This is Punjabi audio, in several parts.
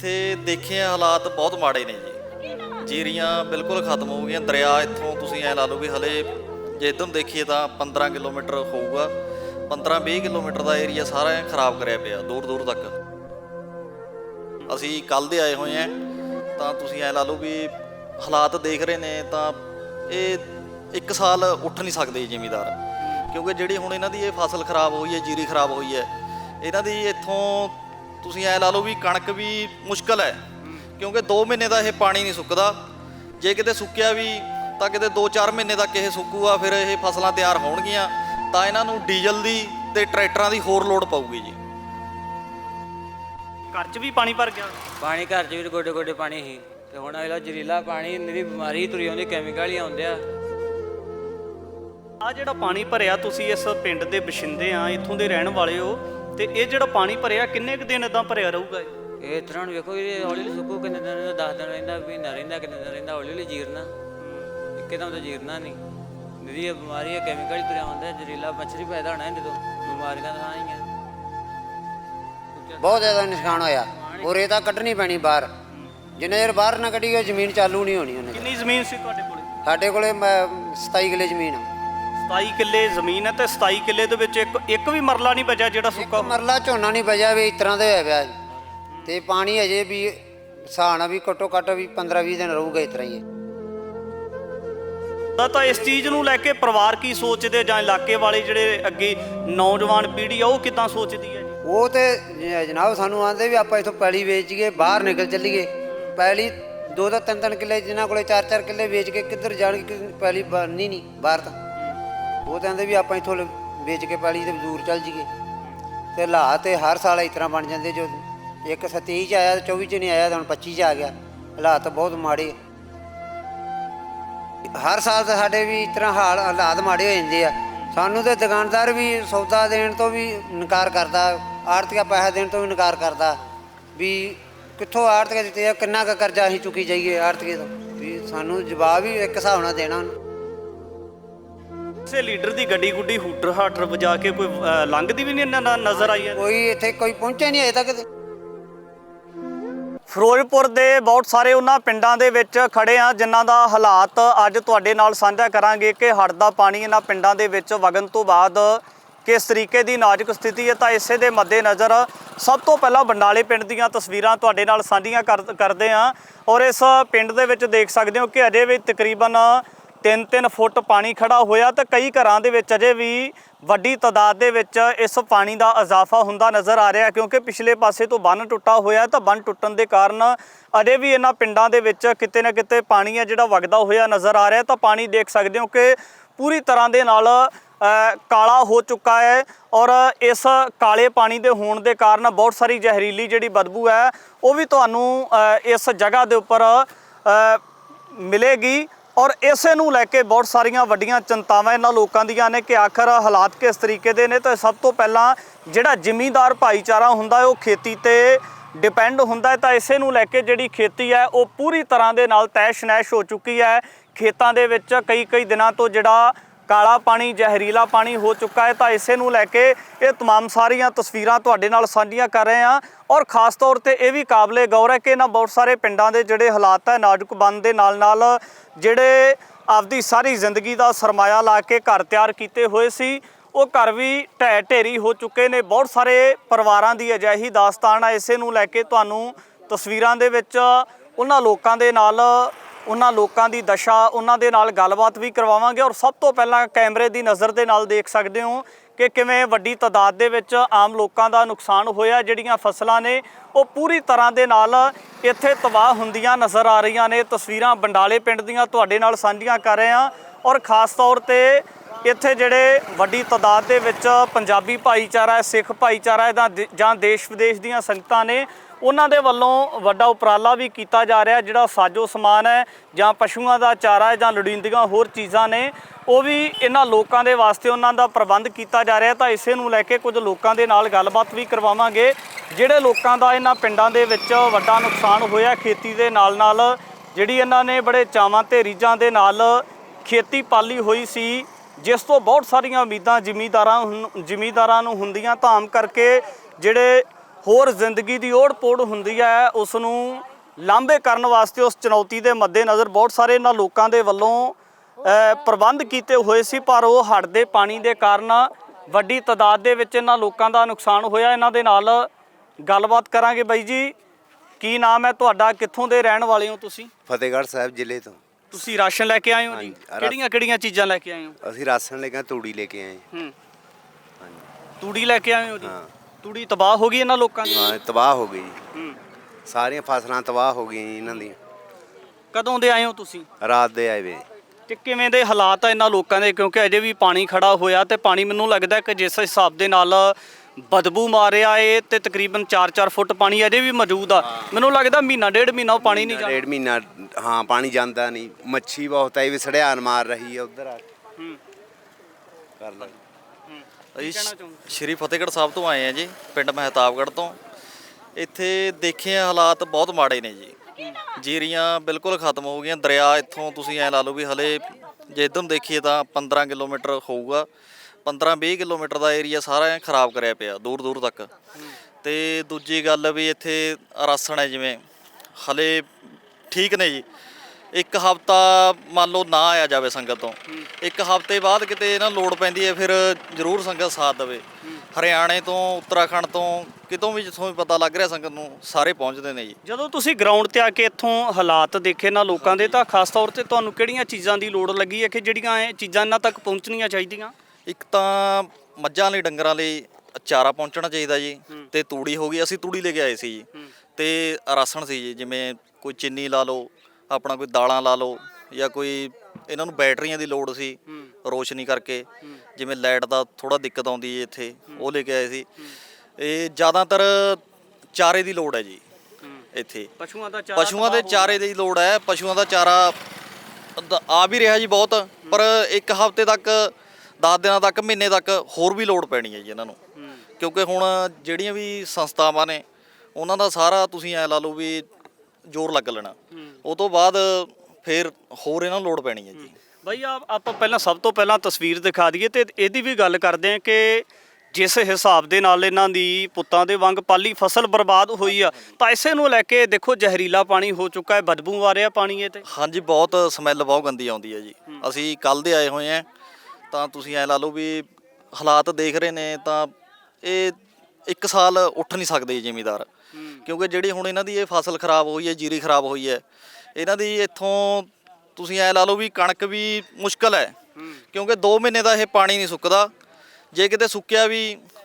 ਇੱਥੇ ਦੇਖੇ ਆ ਹਾਲਾਤ ਬਹੁਤ ਮਾੜੇ ਨੇ ਜੀ। ਜੀਰੀਆਂ ਬਿਲਕੁਲ ਖਤਮ ਹੋ ਗਈਆਂ। ਦਰਿਆ ਇੱਥੋਂ ਤੁਸੀਂ ਐ ਲਾ ਲਓ ਵੀ ਹਲੇ ਜੇ ਇੱਧਰ ਨੂੰ ਦੇਖੀਏ ਤਾਂ 15 ਕਿਲੋਮੀਟਰ ਹੋਊਗਾ। 15-20 ਕਿਲੋਮੀਟਰ ਦਾ ਏਰੀਆ ਸਾਰਾ ਖਰਾਬ ਕਰਿਆ ਪਿਆ, ਦੂਰ ਦੂਰ ਤੱਕ। ਅਸੀਂ ਕੱਲ ਦੇ ਆਏ ਹੋਏ ਆ ਤਾਂ ਤੁਸੀਂ ਐ ਲਾ ਲਓ ਵੀ ਹਾਲਾਤ ਦੇਖ ਰਹੇ ਨੇ ਤਾਂ ਇਹ ਇੱਕ ਸਾਲ ਉੱਠ ਨਹੀਂ ਸਕਦੇ ਜ਼ਿਮੀਦਾਰ। ਕਿਉਂਕਿ ਜਿਹੜੀ ਹੁਣ ਇਹਨਾਂ ਦੀ ਇਹ ਫਸਲ ਖਰਾਬ ਹੋਈ ਹੈ, ਜੀਰੀ ਖਰਾਬ ਹੋਈ ਹੈ, ਇਹਨਾਂ ਦੀ ਇੱਥੋਂ ਤੁਸੀਂ ਐ ਲਾ ਲਓ ਵੀ ਕਣਕ ਵੀ ਮੁਸ਼ਕਲ ਹੈ ਕਿਉਂਕਿ 2 ਮਹੀਨੇ ਦਾ ਇਹ ਪਾਣੀ ਨਹੀਂ ਸੁੱਕਦਾ। ਜੇ ਕਿਤੇ ਸੁੱਕਿਆ ਵੀ ਤਾਂ ਕਿਤੇ 2-4 ਮਹੀਨੇ ਤੱਕ ਇਹ ਸੁੱਕੂਗਾ ਫਿਰ ਇਹ ਫਸਲਾਂ ਤਿਆਰ ਹੋਣਗੀਆਂ। ਤਾਂ ਇਹਨਾਂ ਨੂੰ ਡੀਜ਼ਲ ਦੀ ਤੇ ਟਰੈਕਟਰਾਂ ਦੀ ਹੋਰ ਲੋਡ ਪਊਗੀ ਜੀ। ਘਰ 'ਚ ਵੀ ਪਾਣੀ ਭਰ ਗਿਆ? ਪਾਣੀ ਘਰ 'ਚ ਵੀ ਗੋਡੇ ਗੋਡੇ ਪਾਣੀ ਸੀ। ਤੇ ਹੁਣ ਅਗਲਾ ਜ਼ਹਿਰੀਲਾ ਪਾਣੀ ਨਿਰੀ ਬਿਮਾਰੀ ਤੁਰੀ ਆਉਂਦੀ ਕੈਮੀਕਲ ਹੀ ਆਉਂਦੇ ਆ। ਆ ਜਿਹੜਾ ਪਾਣੀ ਭਰਿਆ ਤੁਸੀਂ ਇਸ ਪਿੰਡ ਦੇ ਵਸਿੰਦੇ ਆ ਇੱਥੋਂ ਦੇ ਰਹਿਣ ਵਾਲੇ ਹੋ ਤੇ ਇਹ ਜਿਹੜਾ ਪਾਣੀ ਭਰਿਆ ਕਿੰਨੇ ਕੁ ਦਿਨ ਇਦਾਂ ਭਰਿਆ ਰਹੂਗਾ ਇਹ? ਤਰ੍ਹਾਂ ਵੇਖੋ ਇਹ ਹੌਲੀ ਹੌਲੀ ਸੁੱਕੂ ਕਿੰਨੇ ਦਿਨ ਦਾ 10 ਦਿਨ ਰਹਿੰਦਾ ਮਹੀਨਾ ਰਹਿੰਦਾ ਕਿੰਨੇ ਦਿਨ ਰਹਿੰਦਾ? ਹੌਲੀ ਹੌਲੀ ਜੀਰਨਾ। ਇੱਕਦਮ ਤਾਂ ਜੀਰਨਾ ਨਹੀਂ। ਨਿਰੀ ਇਹ ਬਿਮਾਰੀ ਹੈ ਕੈਮੀਕਲ ਹੀ ਆਉਂਦਾ ਜ਼ਹਿਰੀਲਾ ਮੱਛਰੀ ਪੈਦਾ ਹੋਣਾ ਇਹਦੇ ਤੋਂ। ਬਿਮਾਰੀਆਂ ਤਾਂ ਆਈਆਂ ਬਹੁਤ ਜ਼ਿਆਦਾ ਨੁਕਸਾਨ ਹੋਇਆ। ਔਰ ਇਹ ਤਾਂ ਕੱਢਣੀ ਪੈਣੀ ਬਾਹਰ। ਜਿੰਨੇ ਚਿਰ ਬਾਹਰ ਨਾ ਕੱਢੀ ਜ਼ਮੀਨ ਚਾਲੂ ਨਹੀਂ ਹੋਣੀ ਉਹਨੇ ਕਿੰਨੀ ਜ਼ਮੀਨ ਸੀ ਤੁਹਾਡੇ ਕੋਲੇ? ਸਾਡੇ ਕੋਲੇ ਮੈਂ 27 ਕਿੱਲੇ ਜ਼ਮੀਨ ਆ। 27 ਕਿੱਲੇ ਜ਼ਮੀਨ ਹੈ ਤੇ 27 ਕਿੱਲੇ ਦੇ ਵਿੱਚ ਇੱਕ ਇੱਕ ਵੀ ਮਰਲਾ ਨਹੀਂ ਬਚਿਆ ਜਿਹੜਾ ਸੁੱਕਾ ਮਰਲਾ ਝੋਨਾ ਨਹੀਂ ਬਜਿਆ ਵੀ ਇਸ ਤਰ੍ਹਾਂ ਦੇ ਹੋਇਆ ਪਿਆ ਤੇ ਪਾਣੀ ਅਜੇ ਵੀ ਸਾਣਾ ਵੀ ਘੱਟੋ ਘੱਟ ਵੀ 15 20 ਦਿਨ ਰਹੂਗਾ ਇਸ ਤਰ੍ਹਾਂ ਹੀ ਇਹ। ਤਾਂ ਇਸ ਚੀਜ਼ ਨੂੰ ਲੈ ਕੇ ਪਰਿਵਾਰ ਕੀ ਸੋਚਦੇ ਜਾਂ ਇਲਾਕੇ ਵਾਲੇ ਜਿਹੜੇ ਅੱਗੇ ਨੌਜਵਾਨ ਪੀੜ੍ਹੀ ਆ ਉਹ ਕਿਦਾਂ ਸੋਚਦੀ ਹੈ ਜੀ? ਉਹ ਤੇ ਜ- ਜਨਾਬ ਸਾਨੂੰ ਆਂਦੇ ਵੀ ਆਪਾਂ ਇਥੋਂ ਪੈਲੀ ਵੇਚ ਕੇ ਬਾਹਰ ਨਿਕਲ ਚੱਲੀਏ। ਪੈਲੀ ਦੋ ਦੋ ਤਿੰਨ ਤਿੰਨ ਕਿੱਲੇ ਜਿਨ੍ਹਾਂ ਕੋਲੇ ਚਾਰ ਚਾਰ ਕਿੱਲੇ ਵੇਚ ਕੇ ਕਿੱਧਰ ਜਾਣਗੇ ਕਿ ਪੈਲੀ ਬਣਨੀ ਨਹੀਂ ਬਾਹਰ ਤਾਂ। ਉਹ ਕਹਿੰਦੇ ਵੀ ਆਪਾਂ ਇੱਥੋਂ ਵੇਚ ਕੇ ਪੈਲੀ ਤੇ ਦੂਰ ਚੱਲ ਜੀਏ। ਤੇ ਹਾਲਾਤ ਤੇ ਹਰ ਸਾਲ ਇਸ ਤਰ੍ਹਾਂ ਬਣ ਜਾਂਦੇ ਜੋ ਇੱਕ 27 ਚ ਆਇਆ ਤੇ 24 ਚ ਨਹੀਂ ਆਇਆ ਤਾਂ ਹੁਣ 25 ਚ ਆ ਗਿਆ। ਹਾਲਾਤ ਬਹੁਤ ਮਾੜੇ। ਹਰ ਸਾਲ ਤਾਂ ਸਾਡੇ ਵੀ ਇਸ ਤਰ੍ਹਾਂ ਹਾਲ ਹਾਲਾਤ ਮਾੜੇ ਹੋ ਜਾਂਦੇ ਆ। ਸਾਨੂੰ ਤੇ ਦੁਕਾਨਦਾਰ ਵੀ ਸੌਦਾ ਦੇਣ ਤੋਂ ਵੀ ਇਨਕਾਰ ਕਰਦਾ, ਆੜਤੀਆ ਪੈਸਾ ਦੇਣ ਤੋਂ ਵੀ ਇਨਕਾਰ ਕਰਦਾ। ਵੀ ਕਿੱਥੋਂ ਆੜਤੀਆ ਦਿੱਤੇ ਆ, ਕਿੰਨਾ ਕੁ ਕਰਜ਼ਾ ਅਸੀਂ ਚੁੱਕੀ ਜਾਈਏ ਆੜਤੀਏ ਤੋਂ। ਵੀ ਸਾਨੂੰ ਜਵਾਬ ਹੀ ਇੱਕ ਹਿਸਾਬ ਨਾਲ ਦੇਣਾ। ਉਹਨੂੰ ਕਿਸੇ ਲੀਡਰ ਦੀ ਗੱਡੀ ਗੁੱਡੀ ਹੂਟਰ ਹਾਟਰ ਵਜਾ ਕੇ ਕੋਈ ਲੰਘਦੀ ਵੀ ਨਹੀਂ ਇਹਨਾਂ ਨਾਲ ਨਜ਼ਰ ਆਈ ਹੈ? ਕੋਈ ਇੱਥੇ ਕੋਈ ਪਹੁੰਚਿਆ ਨਹੀਂ ਅਜੇ ਤੱਕ ਤੇ। ਫਿਰੋਜ਼ਪੁਰ ਦੇ ਬਹੁਤ ਸਾਰੇ ਉਹਨਾਂ ਪਿੰਡਾਂ ਦੇ ਵਿੱਚ ਖੜੇ ਆ ਜਿਨ੍ਹਾਂ ਦਾ ਹਾਲਾਤ ਅੱਜ ਤੁਹਾਡੇ ਨਾਲ ਸਾਂਝਾ ਕਰਾਂਗੇ ਕਿ ਹੜ੍ਹ ਦਾ ਪਾਣੀ ਇਹਨਾਂ ਪਿੰਡਾਂ ਦੇ ਵਿੱਚ ਵਗਣ ਤੋਂ ਬਾਅਦ ਕਿਸ ਤਰੀਕੇ ਦੀ ਨਾਜ਼ੁਕ ਸਥਿਤੀ ਹੈ ਤਾਂ ਇਸੇ ਦੇ ਮੱਦੇਨਜ਼ਰ ਸਭ ਤੋਂ ਪਹਿਲਾਂ ਬੰਡਾਲੇ ਪਿੰਡ ਦੀਆਂ ਤਸਵੀਰਾਂ ਤੁਹਾਡੇ ਨਾਲ ਸਾਂਝੀਆਂ ਕਰ- ਕਰਦੇ ਆ ਔਰ ਇਸ ਪਿੰਡ ਦੇ ਵਿੱਚ ਦੇਖ ਸਕਦੇ ਹੋ ਕਿ ਅਜੇ ਵੀ ਤਕਰੀਬਨ 3-3 ਫੁੱਟ ਪਾਣੀ ਖੜਾ ਹੋਇਆ ਤੇ ਕਈ ਘਰਾਂ ਦੇ ਵਿੱਚ ਅਜੇ ਵੀ ਵੱਡੀ ਤਾਦਾਦ ਦੇ ਵਿੱਚ ਇਸ ਪਾਣੀ ਦਾ ਇਜ਼ਾਫਾ ਹੁੰਦਾ ਨਜ਼ਰ ਆ ਰਿਹਾ ਕਿਉਂਕਿ ਪਿਛਲੇ ਪਾਸੇ ਤੋਂ ਬੰਨ ਟੁੱਟਾ ਹੋਇਆ ਤਾਂ ਬੰਨ ਟੁੱਟਣ ਦੇ ਕਾਰਨ ਅਜੇ ਵੀ ਇਹਨਾਂ ਪਿੰਡਾਂ ਦੇ ਵਿੱਚ ਕਿਤੇ ਨਾ ਕਿਤੇ ਪਾਣੀ ਹੈ ਜਿਹੜਾ ਵਗਦਾ ਹੋਇਆ ਨਜ਼ਰ ਆ ਰਿਹਾ ਤਾਂ ਪਾਣੀ ਦੇਖ ਸਕਦੇ ਹੋ ਕਿ ਪੂਰੀ ਤਰ੍ਹਾਂ ਦੇ ਨਾਲ ਕਾਲਾ ਹੋ ਚੁੱਕਾ ਹੈ ਔਰ ਇਸ ਕਾਲੇ ਪਾਣੀ ਦੇ ਹੋਣ ਦੇ ਕਾਰਨ ਬਹੁਤ ਸਾਰੀ ਜ਼ਹਿਰੀਲੀ ਜਿਹੜੀ ਬਦਬੂ ਹੈ, ਉਹ ਵੀ ਤੁਹਾਨੂੰ ਇਸ ਜਗ੍ਹਾ ਦੇ ਉੱਪਰ ਮਿਲੇਗੀ। ਔਰ ਇਸੇ ਨੂੰ ਲੈ ਕੇ ਬਹੁਤ ਸਾਰੀਆਂ ਵੱਡੀਆਂ ਚਿੰਤਾਵਾਂ ਇਹਨਾਂ ਲੋਕਾਂ ਦੀਆਂ ਨੇ ਕਿ ਆਖਰ ਹਾਲਾਤ ਕਿਸ ਤਰੀਕੇ ਦੇ ਨੇ। ਤਾਂ ਸਭ ਤੋਂ ਪਹਿਲਾਂ ਜਿਹੜਾ ਜ਼ਿਮੀਂਦਾਰ ਭਾਈਚਾਰਾ ਹੁੰਦਾ ਉਹ ਖੇਤੀ ਤੇ ਡਿਪੈਂਡ ਹੁੰਦਾ ਤਾਂ ਇਸੇ ਨੂੰ ਲੈ ਕੇ ਜਿਹੜੀ ਖੇਤੀ ਹੈ, ਉਹ ਪੂਰੀ ਤਰ੍ਹਾਂ ਦੇ ਨਾਲ ਤੈਸ਼ ਨੈਸ਼ ਹੋ ਚੁੱਕੀ ਹੈ। ਖੇਤਾਂ ਦੇ ਵਿੱਚ ਕਈ ਕਈ ਦਿਨਾਂ ਤੋਂ ਜਿਹੜਾ ਕਾਲਾ ਪਾਣੀ ਜ਼ਹਿਰੀਲਾ ਪਾਣੀ ਹੋ ਚੁੱਕਾ ਹੈ ਤਾਂ ਇਸੇ ਨੂੰ ਲੈ ਕੇ ਇਹ तमाम ਸਾਰੀਆਂ ਤਸਵੀਰਾਂ ਤੁਹਾਡੇ ਨਾਲ ਸਾਂਝੀਆਂ ਕਰ ਰਹੇ ਹਾਂ ਔਰ ਖਾਸ ਤੌਰ ਤੇ ਇਹ ਵੀ ਕਾਬਲੇ ਗੌਰ ਹੈ ਕਿ ਇਹਨਾਂ ਬਹੁਤ ਸਾਰੇ ਪਿੰਡਾਂ ਦੇ ਜਿਹੜੇ ਹਾਲਾਤ ਹੈ ਨਾਜ਼ੁਕ ਬੰਦ ਦੇ ਨਾਲ ਨਾਲ ਜਿਹੜੇ ਆਪਦੀ ਸਾਰੀ ਜ਼ਿੰਦਗੀ ਦਾ ਸਰਮਾਇਆ ਲਾ ਕੇ ਘਰ ਤਿਆਰ ਕੀਤੇ ਹੋਏ ਸੀ ਉਹ ਘਰ ਵੀ ਢਹਿ ਢੇਰੀ ਹੋ ਚੁੱਕੇ ਨੇ ਬਹੁਤ ਸਾਰੇ ਪਰਿਵਾਰਾਂ ਦੀ ਅਜਿਹੀ ਦਾਸਤਾਨ ਹੈ ਇਸੇ ਨੂੰ ਲੈ ਕੇ ਤੁਹਾਨੂੰ ਤਸਵੀਰਾਂ ਦੇ ਵਿੱਚ ਉਹਨਾਂ ਲੋਕਾਂ ਦੇ ਨਾਲ ਉਹਨਾਂ ਲੋਕਾਂ ਦੀ ਦਸ਼ਾ, ਉਹਨਾਂ ਦੇ ਨਾਲ ਗੱਲਬਾਤ ਵੀ ਕਰਵਾਵਾਂਗੇ ਔਰ ਸਭ ਤੋਂ ਪਹਿਲਾਂ ਕੈਮਰੇ ਦੀ ਨਜ਼ਰ ਦੇ ਨਾਲ ਦੇਖ ਸਕਦੇ ਹੋ ਕਿ ਕਿਵੇਂ ਵੱਡੀ ਤਾਦਾਦ ਦੇ ਵਿੱਚ ਆਮ ਲੋਕਾਂ ਦਾ ਨੁਕਸਾਨ ਹੋਇਆ, ਜਿਹੜੀਆਂ ਫਸਲਾਂ ਨੇ ਉਹ ਪੂਰੀ ਤਰ੍ਹਾਂ ਦੇ ਨਾਲ ਇੱਥੇ ਤਬਾਹ ਹੁੰਦੀਆਂ ਨਜ਼ਰ ਆ ਰਹੀਆਂ ਨੇ। ਤਸਵੀਰਾਂ ਬੰਡਾਲੇ ਪਿੰਡ ਦੀਆਂ ਤੁਹਾਡੇ ਨਾਲ ਸਾਂਝੀਆਂ ਕਰ ਰਹੇ ਹਾਂ ਔਰ ਖਾਸ ਤੌਰ ਤੇ ਇੱਥੇ ਜਿਹੜੇ ਵੱਡੀ ਤਾਦਾਦ ਦੇ ਵਿੱਚ ਪੰਜਾਬੀ ਭਾਈਚਾਰਾ ਸਿੱਖ ਭਾਈਚਾਰਾ ਜਾਂ ਦੇ- ਜਾਂ ਦੇਸ਼ ਵਿਦੇਸ਼ ਦੀਆਂ ਸੰਗਤਾਂ ਨੇ ਉਹਨਾਂ ਦੇ ਵੱਲੋਂ ਵੱਡਾ ਉਪਰਾਲਾ ਵੀ ਕੀਤਾ ਜਾ ਰਿਹਾ, ਜਿਹੜਾ ਸਾਜੋ ਸਮਾਨ ਹੈ ਜਾਂ ਪਸ਼ੂਆਂ ਦਾ ਚਾਰਾ ਜਾਂ ਲੋੜੀਂਦੀਆਂ ਹੋਰ ਚੀਜ਼ਾਂ ਨੇ, ਉਹ ਵੀ ਇਹਨਾਂ ਲੋਕਾਂ ਦੇ ਵਾਸਤੇ ਉਹਨਾਂ ਦਾ ਪ੍ਰਬੰਧ ਕੀਤਾ ਜਾ ਰਿਹਾ। ਤਾਂ ਇਸੇ ਨੂੰ ਲੈ ਕੇ ਕੁਝ ਲੋਕਾਂ ਦੇ ਨਾਲ ਗੱਲਬਾਤ ਵੀ ਕਰਵਾਵਾਂਗੇ, ਜਿਹੜੇ ਲੋਕਾਂ ਦਾ ਇਹਨਾਂ ਪਿੰਡਾਂ ਦੇ ਵਿੱਚ ਵੱਡਾ ਨੁਕਸਾਨ ਹੋਇਆ ਖੇਤੀ ਦੇ ਨਾਲ ਨਾਲ ਜਿਹੜੀ ਇਹਨਾਂ ਨੇ ਬੜੇ ਚਾਵਾਂ ਤੇ ਰੀਝਾਂ ਦੇ ਨਾਲ ਖੇਤੀ ਪਾਲੀ ਹੋਈ ਸੀ, ਜਿਸ ਤੋਂ ਬਹੁਤ ਸਾਰੀਆਂ ਉਮੀਦਾਂ ਜ਼ਿਮੀਦਾਰਾਂ ਹੁਣ- ਜ਼ਿਮੀਂਦਾਰਾਂ ਨੂੰ ਹੁੰਦੀਆਂ, ਧਾਮ ਕਰਕੇ ਜਿਹੜੇ ਹੋਰ ਜ਼ਿੰਦਗੀ ਦੀ ਓੜ-ਪੋੜ ਹੁੰਦੀ ਹੈ ਉਸ ਨੂੰ ਲਾਂਭੇ ਕਰਨ ਵਾਸਤੇ ਉਸ ਚੁਣੌਤੀ ਦੇ ਮੱਦੇਨਜ਼ਰ ਬਹੁਤ ਸਾਰੇ ਇਹਨਾਂ ਲੋਕਾਂ ਦੇ ਵੱਲੋਂ ਪ੍ਰਬੰਧ ਕੀਤੇ ਹੋਏ ਸੀ ਪਰ ਉਹ ਹੜ੍ਹ ਦੇ ਪਾਣੀ ਦੇ ਕਾਰਨ ਵੱਡੀ ਤਾਦਾਦ ਦੇ ਵਿੱਚ ਇਹਨਾਂ ਲੋਕਾਂ ਦਾ ਨੁਕਸਾਨ ਹੋਇਆ। ਇਹਨਾਂ ਦੇ ਨਾਲ ਗੱਲਬਾਤ ਕਰਾਂਗੇ ਬਾਈ ਜੀ। ਕੀ ਨਾਮ ਹੈ ਤੁਹਾਡਾ? ਕਿੱਥੋਂ ਦੇ ਰਹਿਣ ਵਾਲੇ ਹੋ ਤੁਸੀਂ? ਫਤਿਹਗੜ੍ਹ ਸਾਹਿਬ ਜ਼ਿਲ੍ਹੇ ਤੋਂ। ਤੁਸੀਂ ਰਾਸ਼ਨ ਲੈ ਕੇ ਆਏ ਹੋ ਜੀ? ਕਿਹੜੀਆਂ ਕਿਹੜੀਆਂ ਚੀਜ਼ਾਂ ਲੈ ਕੇ ਆਏ ਹੋ? ਅਸੀਂ ਰਾਸ਼ਨ ਲੈ ਕੇ ਤੂੜੀ ਲੈ ਕੇ ਆਏ। ਹੂੰ। ਤੂੜੀ ਲੈ ਕੇ ਆਏ ਹੋ ਜੀ? ਹਾਂ। ਤੂੜੀ ਤਬਾਹ ਹੋ ਗਈ ਇਹਨਾਂ ਲੋਕਾਂ ਦੀ? ਹਾਂ ਤਬਾਹ ਹੋ ਗਈ ਜੀ। ਹੂੰ। ਸਾਰੀਆਂ ਫਸਲਾਂ ਤਬਾਹ ਹੋ ਗਈਆਂ ਜੀ ਇਹਨਾਂ ਦੀਆਂ। ਕਦੋਂ ਦੇ ਆਏ ਹੋ ਤੁਸੀਂ? ਰਾਤ ਦੇ ਆਏ ਵੇ। ਤੇ ਕਿਵੇਂ ਦੇ ਹਾਲਾਤ ਆ ਇਹਨਾਂ ਲੋਕਾਂ ਦੇ? ਕਿਉਂਕਿ ਅਜੇ ਵੀ ਪਾਣੀ ਖੜਾ ਹੋਇਆ ਤੇ ਪਾਣੀ ਮੈਨੂੰ ਲੱਗਦਾ ਕਿ ਜਿਸ ਹਿਸਾਬ ਦੇ ਨਾਲ ਬਦਬੂ ਮਾਰਿਆ ਏ ਤੇ ਤਕਰੀਬਨ 4-4 ਫੁੱਟ ਪਾਣੀ ਅਜੇ ਵੀ ਮੌਜੂਦ ਆ। ਮੈਨੂੰ ਲੱਗਦਾ ਮਹੀਨਾ ਡੇਢ ਮਹੀਨਾ ਉਹ ਪਾਣੀ ਨਹੀਂ ਡੇਢ ਮਹੀਨਾ ਹਾਂ ਪਾਣੀ ਜਾਂਦਾ ਨਹੀਂ। ਮੱਛੀ ਬਹੁਤ ਆਈ ਵੀ ਸੜਿਆਨ ਮਾਰ ਰਹੀ ਹੈ ਉਧਰ ਆ ਕੇ। ਹੂੰ। ਕਰ ਲੈ ਅਸੀਂ? ਸ਼੍ਰੀ ਫਤਿਹਗੜ੍ਹ ਸਾਹਿਬ ਤੋਂ ਆਏ ਆ ਜੀ ਪਿੰਡ ਮਹਿਤਾਬਗੜ੍ਹ ਤੋਂ। ਇੱਥੇ ਦੇਖੇ ਆ ਹਾਲਾਤ ਬਹੁਤ ਮਾੜੇ ਨੇ ਜੀ। ਜੀਰੀਆਂ ਬਿਲਕੁਲ ਖਤਮ ਹੋ ਗਈਆਂ ਦਰਿਆ ਇੱਥੋਂ ਤੁਸੀਂ ਐ ਲਾ ਲਓ ਵੀ ਹਲੇ ਜੇ ਇੱਧਰ ਦੇਖੀਏ ਤਾਂ 15 ਕਿਲੋਮੀਟਰ ਹੋਊਗਾ। 15-20 ਕਿਲੋਮੀਟਰ ਦਾ ਏਰੀਆ ਸਾਰਾ ਖਰਾਬ ਕਰਿਆ ਪਿਆ ਦੂਰ ਦੂਰ ਤੱਕ। ਤੇ ਦੂਜੀ ਗੱਲ ਵੀ ਇੱਥੇ ਰਾਸਣ ਹੈ ਜਿਵੇਂ ਹਲੇ ਠੀਕ ਨੇ ਜੀ। ਇੱਕ ਹਫਤਾ ਮੰਨ ਲਓ ਨਾ ਆਇਆ ਜਾਵੇ ਸੰਗਤ ਤੋਂ ਇੱਕ ਹਫ਼ਤੇ ਬਾਅਦ ਕਿਤੇ ਨਾ ਲੋੜ ਪੈਂਦੀ ਹੈ ਫਿਰ ਜ਼ਰੂਰ ਸੰਗਤ ਸਾਥ ਦੇਵੇ। ਹਰਿਆਣੇ ਤੋਂ ਉੱਤਰਾਖੰਡ ਤੋਂ ਕਿਤੋਂ ਵੀ ਜਿੱਥੋਂ ਵੀ ਪਤਾ ਲੱਗ ਰਿਹਾ ਸੰਗਤ ਨੂੰ ਸਾਰੇ ਪਹੁੰਚਦੇ ਨੇ ਜੀ। ਜਦੋਂ ਤੁਸੀਂ ਗਰਾਊਂਡ ਤੇ ਆ ਕੇ ਇੱਥੋਂ ਹਾਲਾਤ ਦੇਖੇ ਨਾ ਲੋਕਾਂ ਦੇ ਤਾਂ ਖਾਸ ਤੌਰ ਤੇ ਤੁਹਾਨੂੰ ਕਿਹੜੀਆਂ ਚੀਜ਼ਾਂ ਦੀ ਲੋੜ ਲੱਗੀ ਹੈ ਕਿ ਜਿਹੜੀਆਂ ਇਹ ਚੀਜ਼ਾਂ ਇਹਨਾਂ ਤੱਕ ਪਹੁੰਚਣੀਆਂ ਚਾਹੀਦੀਆਂ? ਇੱਕ ਤਾਂ ਮੱਝਾਂ ਲਈ ਡੰਗਰਾਂ ਲਈ ਚਾਰਾ ਪਹੁੰਚਣਾ ਚਾਹੀਦਾ ਜੀ ਤੇ ਤੂੜੀ ਹੋ ਗਈ ਅਸੀਂ ਤੂੜੀ ਲੈ ਕੇ ਆਏ ਸੀ ਜੀ। ਤੇ ਰਾਸ਼ਨ ਸੀ ਜੀ ਜਿਵੇਂ ਕੋਈ ਚੀਨੀ ਲਾ ਲਓ ਆਪਣਾ ਕੋਈ ਦਾਲਾਂ ਲਾ ਲਓ ਜਾਂ ਕੋਈ ਇਹਨਾਂ ਨੂੰ ਬੈਟਰੀਆਂ ਦੀ ਲੋੜ ਸੀ ਰੋਸ਼ਨੀ ਕਰਕੇ। ਜਿਵੇਂ ਲਾਈਟ ਦਾ ਥੋੜਾ ਦਿੱਕਤ ਆਉਂਦੀ ਹੈ ਇੱਥੇ ਉਹ ਲੈ ਕੇ ਆਏ ਸੀ। ਇਹ ਜ਼ਿਆਦਾਤਰ ਚਾਰੇ ਦੀ ਲੋੜ ਹੈ ਜੀ ਇੱਥੇ। ਪਸ਼ੂਆਂ ਦਾ ਚਾਰਾ ਪਸ਼ੂਆਂ ਦੇ ਚਾਰੇ ਦੀ ਲੋੜ ਹੈ ਪਸ਼ੂਆਂ ਦਾ ਚਾਰਾ ਆ ਵੀ ਰਿਹਾ ਜੀ ਬਹੁਤ ਪਰ ਇੱਕ ਹਫ਼ਤੇ ਤੱਕ 10 ਦਿਨਾਂ ਤੱਕ ਮਹੀਨੇ ਤੱਕ ਹੋਰ ਵੀ ਲੋੜ ਪੈਣੀ ਹੈ ਜੀ ਇਹਨਾਂ ਨੂੰ। ਕਿਉਂਕਿ ਹੁਣ ਜਿਹੜੀਆਂ ਵੀ ਸੰਸਥਾਵਾਂ ਨੇ ਉਹਨਾਂ ਦਾ ਸਾਰਾ ਤੁਸੀਂ ਐ ਲਾ ਲਓ ਵੀ ਜ਼ੋਰ ਲੱਗ ਲੈਣਾ। ਉਹ ਤੋਂ ਬਾਅਦ ਫਿਰ ਹੋਰ ਇਹਨਾਂ ਨੂੰ ਲੋੜ ਪੈਣੀ ਹੈ ਜੀ। ਬਈ ਆ ਆਪਾਂ ਪਹਿਲਾਂ ਸਭ ਤੋਂ ਪਹਿਲਾਂ ਤਸਵੀਰ ਦਿਖਾ ਦਈਏ ਤੇ ਇਹਦੀ ਵੀ ਗੱਲ ਕਰਦੇ ਹਾਂ ਕਿ ਜਿਸ ਹਿਸਾਬ ਦੇ ਨਾਲ ਇਹਨਾਂ ਦੀ ਪੁੱਤਾਂ ਦੇ ਵਾਂਗ ਪਾਲੀ ਫਸਲ ਬਰਬਾਦ ਹੋਈ ਆ। ਤਾਂ ਇਸੇ ਨੂੰ ਲੈ ਕੇ ਦੇਖੋ ਜ਼ਹਿਰੀਲਾ ਪਾਣੀ ਹੋ ਚੁੱਕਾ ਹੈ ਬਦਬੂ ਆ ਰਿਹਾ ਪਾਣੀ ਇਹ ਤੇ। ਹਾਂਜੀ ਬਹੁਤ ਸਮੈਲ ਬਹੁਤ ਗੰਦੀ ਆਉਂਦੀ ਹੈ ਜੀ। ਅਸੀਂ ਕੱਲ ਦੇ ਆਏ ਹੋਏ ਆ ਤਾਂ ਤੁਸੀਂ ਐ ਲਾ ਲਓ ਵੀ ਹਾਲਾਤ ਦੇਖ ਰਹੇ ਨੇ ਤਾਂ ਇਹ ਇੱਕ ਸਾਲ ਉੱਠ ਨਹੀਂ ਸਕਦੇ ਜ਼ਿਮੀਦਾਰ। ਕਿਉਂਕਿ ਜਿਹੜੀ ਹੁਣ ਇਹਨਾਂ ਦੀ ਇਹ ਫਸਲ ਖਰਾਬ ਹੋਈ ਹੈ ਜੀਰੀ ਖਰਾਬ ਹੋਈ ਹੈ ਇਹਨਾਂ ਦੀ ਇੱਥੋਂ ਤੁਸੀਂ ਐ ਲਾ ਲਓ ਵੀ ਕਣਕ ਵੀ ਮੁਸ਼ਕਲ ਹੈ ਕਿਉਂਕਿ 2 ਮਹੀਨੇ ਦਾ ਇਹ ਪਾਣੀ ਨਹੀਂ ਸੁੱਕਦਾ। ਜੇ ਕਿਤੇ ਸੁੱਕਿਆ ਵੀ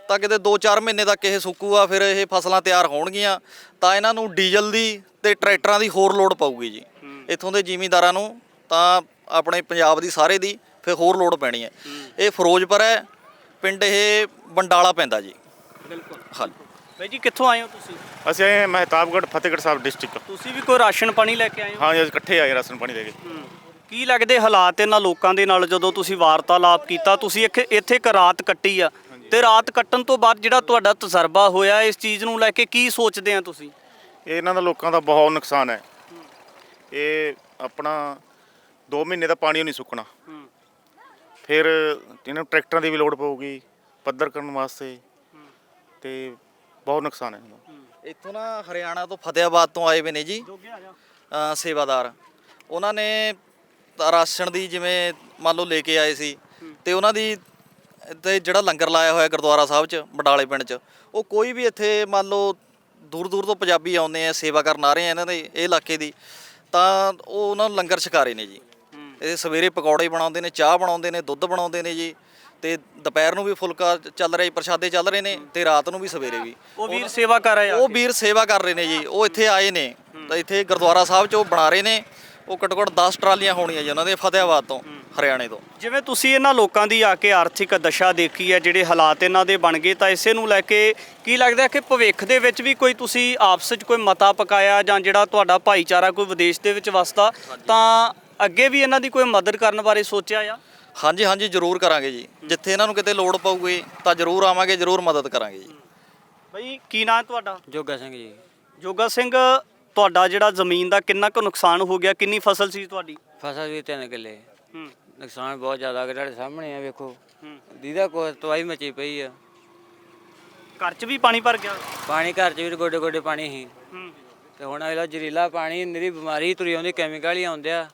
ਤਾਂ ਕਿਤੇ 2-4 ਮਹੀਨੇ ਤੱਕ ਇਹ ਸੁੱਕੂਗਾ ਫਿਰ ਇਹ ਫਸਲਾਂ ਤਿਆਰ ਹੋਣਗੀਆਂ ਤਾਂ ਇਹਨਾਂ ਨੂੰ ਡੀਜ਼ਲ ਦੀ ਤੇ ਟਰੈਕਟਰਾਂ ਦੀ ਹੋਰ ਲੋੜ ਪਊਗੀ ਜੀ। ਇੱਥੋਂ ਦੇ ਜ਼ਿਮੀਂਦਾਰਾਂ ਨੂੰ ਤਾਂ ਆਪਣੇ ਪੰਜਾਬ ਦੀ ਸਾਰੇ ਦੀ ਫਿਰ ਹੋਰ ਲੋੜ ਪੈਣੀ ਹੈ। ਇਹ ਫਿਰੋਜ਼ਪੁਰ ਹੈ ਪਿੰਡ ਇਹ ਬੰਡਾਲਾ ਪੈਂਦਾ ਜੀ। ਬਿਲਕੁਲ। ਹਾਂਜੀ। ਬਈ ਜੀ ਕਿੱਥੋਂ ਆਏ ਹੋ ਤੁਸੀਂ? ਅਸੀਂ ਆਏ ਹਾਂ ਮਹਿਤਾਬਗੜ੍ਹ ਫਤਿਹਗੜ੍ਹ ਸਾਹਿਬ ਡਿਸਟ੍ਰਿਕਟ ਤੁਸੀਂ ਵੀ ਕੋਈ ਰਾਸ਼ਨ ਪਾਣੀ ਲੈ ਕੇ ਆਏ ਹੋ? ਹਾਂ ਜੀ ਅਸੀਂ ਇਕੱਠੇ ਆਏ ਰਾਸ਼ਨ ਪਾਣੀ ਲੈ ਕੇ। ਕੀ ਲੱਗਦੇ ਹਾਲਾਤ ਇਹਨਾਂ ਲੋਕਾਂ ਦੇ ਨਾਲ ਜਦੋਂ ਤੁਸੀਂ ਵਾਰਤਾਲਾਪ ਕੀਤਾ? ਤੁਸੀਂ ਇੱਥੇ ਇੱਥੇ ਇੱਕ ਰਾਤ ਕੱਟੀ ਆ ਤੇ ਰਾਤ ਕੱਟਣ ਤੋਂ ਬਾਅਦ ਜਿਹੜਾ ਤੁਹਾਡਾ ਤਜਰਬਾ ਹੋਇਆ ਇਸ ਚੀਜ਼ ਨੂੰ ਲੈ ਕੇ ਕੀ ਸੋਚਦੇ ਆ ਤੁਸੀਂ? ਇਹ ਇਹਨਾਂ ਦਾ ਲੋਕਾਂ ਦਾ ਬਹੁਤ ਨੁਕਸਾਨ ਹੈ। ਇਹ ਆਪਣਾ 2 ਮਹੀਨੇ ਦਾ ਪਾਣੀ ਓ ਨਹੀਂ ਸੁੱਕਣਾ। ਫਿਰ ਇਹਨਾਂ ਨੂੰ ਟਰੈਕਟਰਾਂ ਦੀ ਵੀ ਲੋੜ ਪਊਗੀ ਪੱਧਰ ਕਰਨ ਵਾਸਤੇ। ਤੇ ਬਹੁਤ ਨੁਕਸਾਨ ਹੈ ਇਹਨਾਂ ਦਾ ਇੱਥੋਂ ਨਾ ਹਰਿਆਣਾ ਤੋਂ ਫਤਿਆਬਾਦ ਤੋਂ ਆਏ ਵੇ ਨੇ ਜੀ। ਅ, ਸੇਵਾਦਾਰ। ਉਹਨਾਂ ਨੇ ਤਾਂ ਰਾਸ਼ਨ ਦੀ ਜਿਵੇਂ ਮੰਨ ਲਓ ਲੈ ਕੇ ਆਏ ਸੀ ਤੇ ਉਹਨਾਂ ਦੀ ਤੇ ਜਿਹੜਾ ਲੰਗਰ ਲਾਇਆ ਹੋਇਆ ਗੁਰਦੁਆਰਾ ਸਾਹਿਬ 'ਚ ਬਡਾਲੇ ਪਿੰਡ 'ਚ ਉਹ ਕੋਈ ਵੀ ਇੱਥੇ ਮੰਨ ਲਓ ਦੂਰ ਦੂਰ ਤੋਂ ਪੰਜਾਬੀ ਆਉਂਦੇ ਆ ਸੇਵਾ ਕਰਨ ਆ ਰਹੇ ਆ ਇਹਨਾਂ ਦੇ ਇਹ ਇਲਾਕੇ ਦੀ ਤਾਂ ਉਹ ਉਹਨਾਂ ਨੂੰ ਲੰਗਰ ਛਕਾ ਰਹੇ ਨੇ ਜੀ। ਇਹ ਸਵੇਰੇ ਪਕੌੜੇ ਬਣਾਉਂਦੇ ਨੇ ਚਾਹ ਬਣਾਉਂਦੇ ਨੇ ਦੁੱਧ ਬਣਾਉਂਦੇ ਨੇ ਜੀ। ਤੇ ਦੁਪਹਿਰ ਨੂੰ ਵੀ ਫੁਲਕਾ ਚੱਲ ਰਿਹਾ ਜੀ ਪ੍ਰਸ਼ਾਦੇ ਚੱਲ ਰਹੇ ਨੇ ਤੇ ਰਾਤ ਨੂੰ ਵੀ ਸਵੇਰੇ ਵੀ। ਉਹ ਵੀਰ ਸੇਵਾ ਕਰ ਰਹੇ ਆ ਉਹ ਵੀਰ ਸੇਵਾ ਕਰ ਰਹੇ ਨੇ ਜੀ ਉਹ ਇੱਥੇ ਆਏ ਨੇ ਤਾਂ ਇੱਥੇ ਗੁਰਦੁਆਰਾ ਸਾਹਿਬ 'ਚ ਉਹ ਬਣਾ ਰਹੇ ਨੇ ਉਹ ਘੱਟੋ ਘੱਟ 10 ਟਰਾਲੀਆਂ ਹੋਣੀਆਂ ਜੀ ਉਹਨਾਂ ਦੇ ਫਤਿਆਬਾਦ ਤੋਂ ਹਰਿਆਣੇ ਤੋਂ। ਜਿਵੇਂ ਤੁਸੀਂ ਇਹਨਾਂ ਲੋਕਾਂ ਦੀ ਆ ਕੇ ਆਰਥਿਕ ਦਸ਼ਾ ਦੇਖੀ ਹੈ ਜਿਹੜੇ ਹਾਲਾਤ ਇਹਨਾਂ ਦੇ ਬਣ ਗਏ ਤਾਂ ਇਸੇ ਨੂੰ ਲੈ ਕੇ ਕੀ ਲੱਗਦਾ ਕਿ ਭਵਿੱਖ ਦੇ ਵਿੱਚ ਵੀ ਕੋਈ ਤੁਸੀਂ ਆਪਸ ਵਿੱਚ ਕੋਈ ਮਤਾ ਪਕਾਇਆ ਜਾਂ ਜਿਹੜਾ ਤੁਹਾਡਾ ਭਾਈਚਾਰਾ ਕੋਈ ਵਿਦੇਸ਼ ਦੇ ਵਿੱਚ ਵਸਦਾ ਤਾਂ ਅੱਗੇ ਵੀ ਇਹਨਾਂ ਦੀ ਕੋਈ ਮਦਦ ਕਰਨ ਬਾਰੇ ਸੋਚਿਆ ਆ? ਹਾਂਜੀ ਹਾਂਜੀ ਜ਼ਰੂਰ ਕਰਾਂਗੇ ਜੀ। ਜਿੱਥੇ ਇਹਨਾਂ ਨੂੰ ਕਿਤੇ ਲੋੜ ਪਊਗੀ ਤਾਂ ਜ਼ਰੂਰ ਆਵਾਂਗੇ ਜ਼ਰੂਰ ਮਦਦ ਕਰਾਂਗੇ ਜੀ। ਬਈ ਕੀ ਨਾਂ ਹੈ ਤੁਹਾਡਾ? ਜੋਗਾ ਸਿੰਘ ਜੀ। ਜੋਗਾ ਸਿੰਘ ਤੁਹਾਡਾ ਜਿਹੜਾ ਜ਼ਮੀਨ ਦਾ ਕਿੰਨਾ ਕੁ ਨੁਕਸਾਨ ਹੋ ਗਿਆ ਕਿੰਨੀ ਫਸਲ ਸੀ ਤੁਹਾਡੀ? ਫਸਲ ਵੀ ਤਿੰਨ ਕਿੱਲੇ। ਹੂੰ। ਨੁਕਸਾਨ ਬਹੁਤ ਜ਼ਿਆਦਾ ਕਿ ਤੁਹਾਡੇ ਸਾਹਮਣੇ ਆ ਵੇਖੋ। ਹੂੰ। ਦੀਦਾ ਕੋ ਤਵਾਈ ਮਚੀ ਪਈ ਆ। ਘਰ 'ਚ ਵੀ ਪਾਣੀ ਭਰ ਗਿਆ? ਪਾਣੀ ਘਰ 'ਚ ਵੀ ਗੋਡੇ ਗੋਡੇ ਪਾਣੀ ਸੀ। ਹੂੰ। ਤੇ ਹੁਣ ਇਹਦਾ ਜ਼ਹਿਰੀਲਾ ਪਾਣੀ ਨਿਰੀ ਬਿਮਾਰੀ ਤੁਰੀ ਆਉਂਦੀ ਕੈਮੀਕਲ ਹੀ ਆਉਂਦੇ ਆ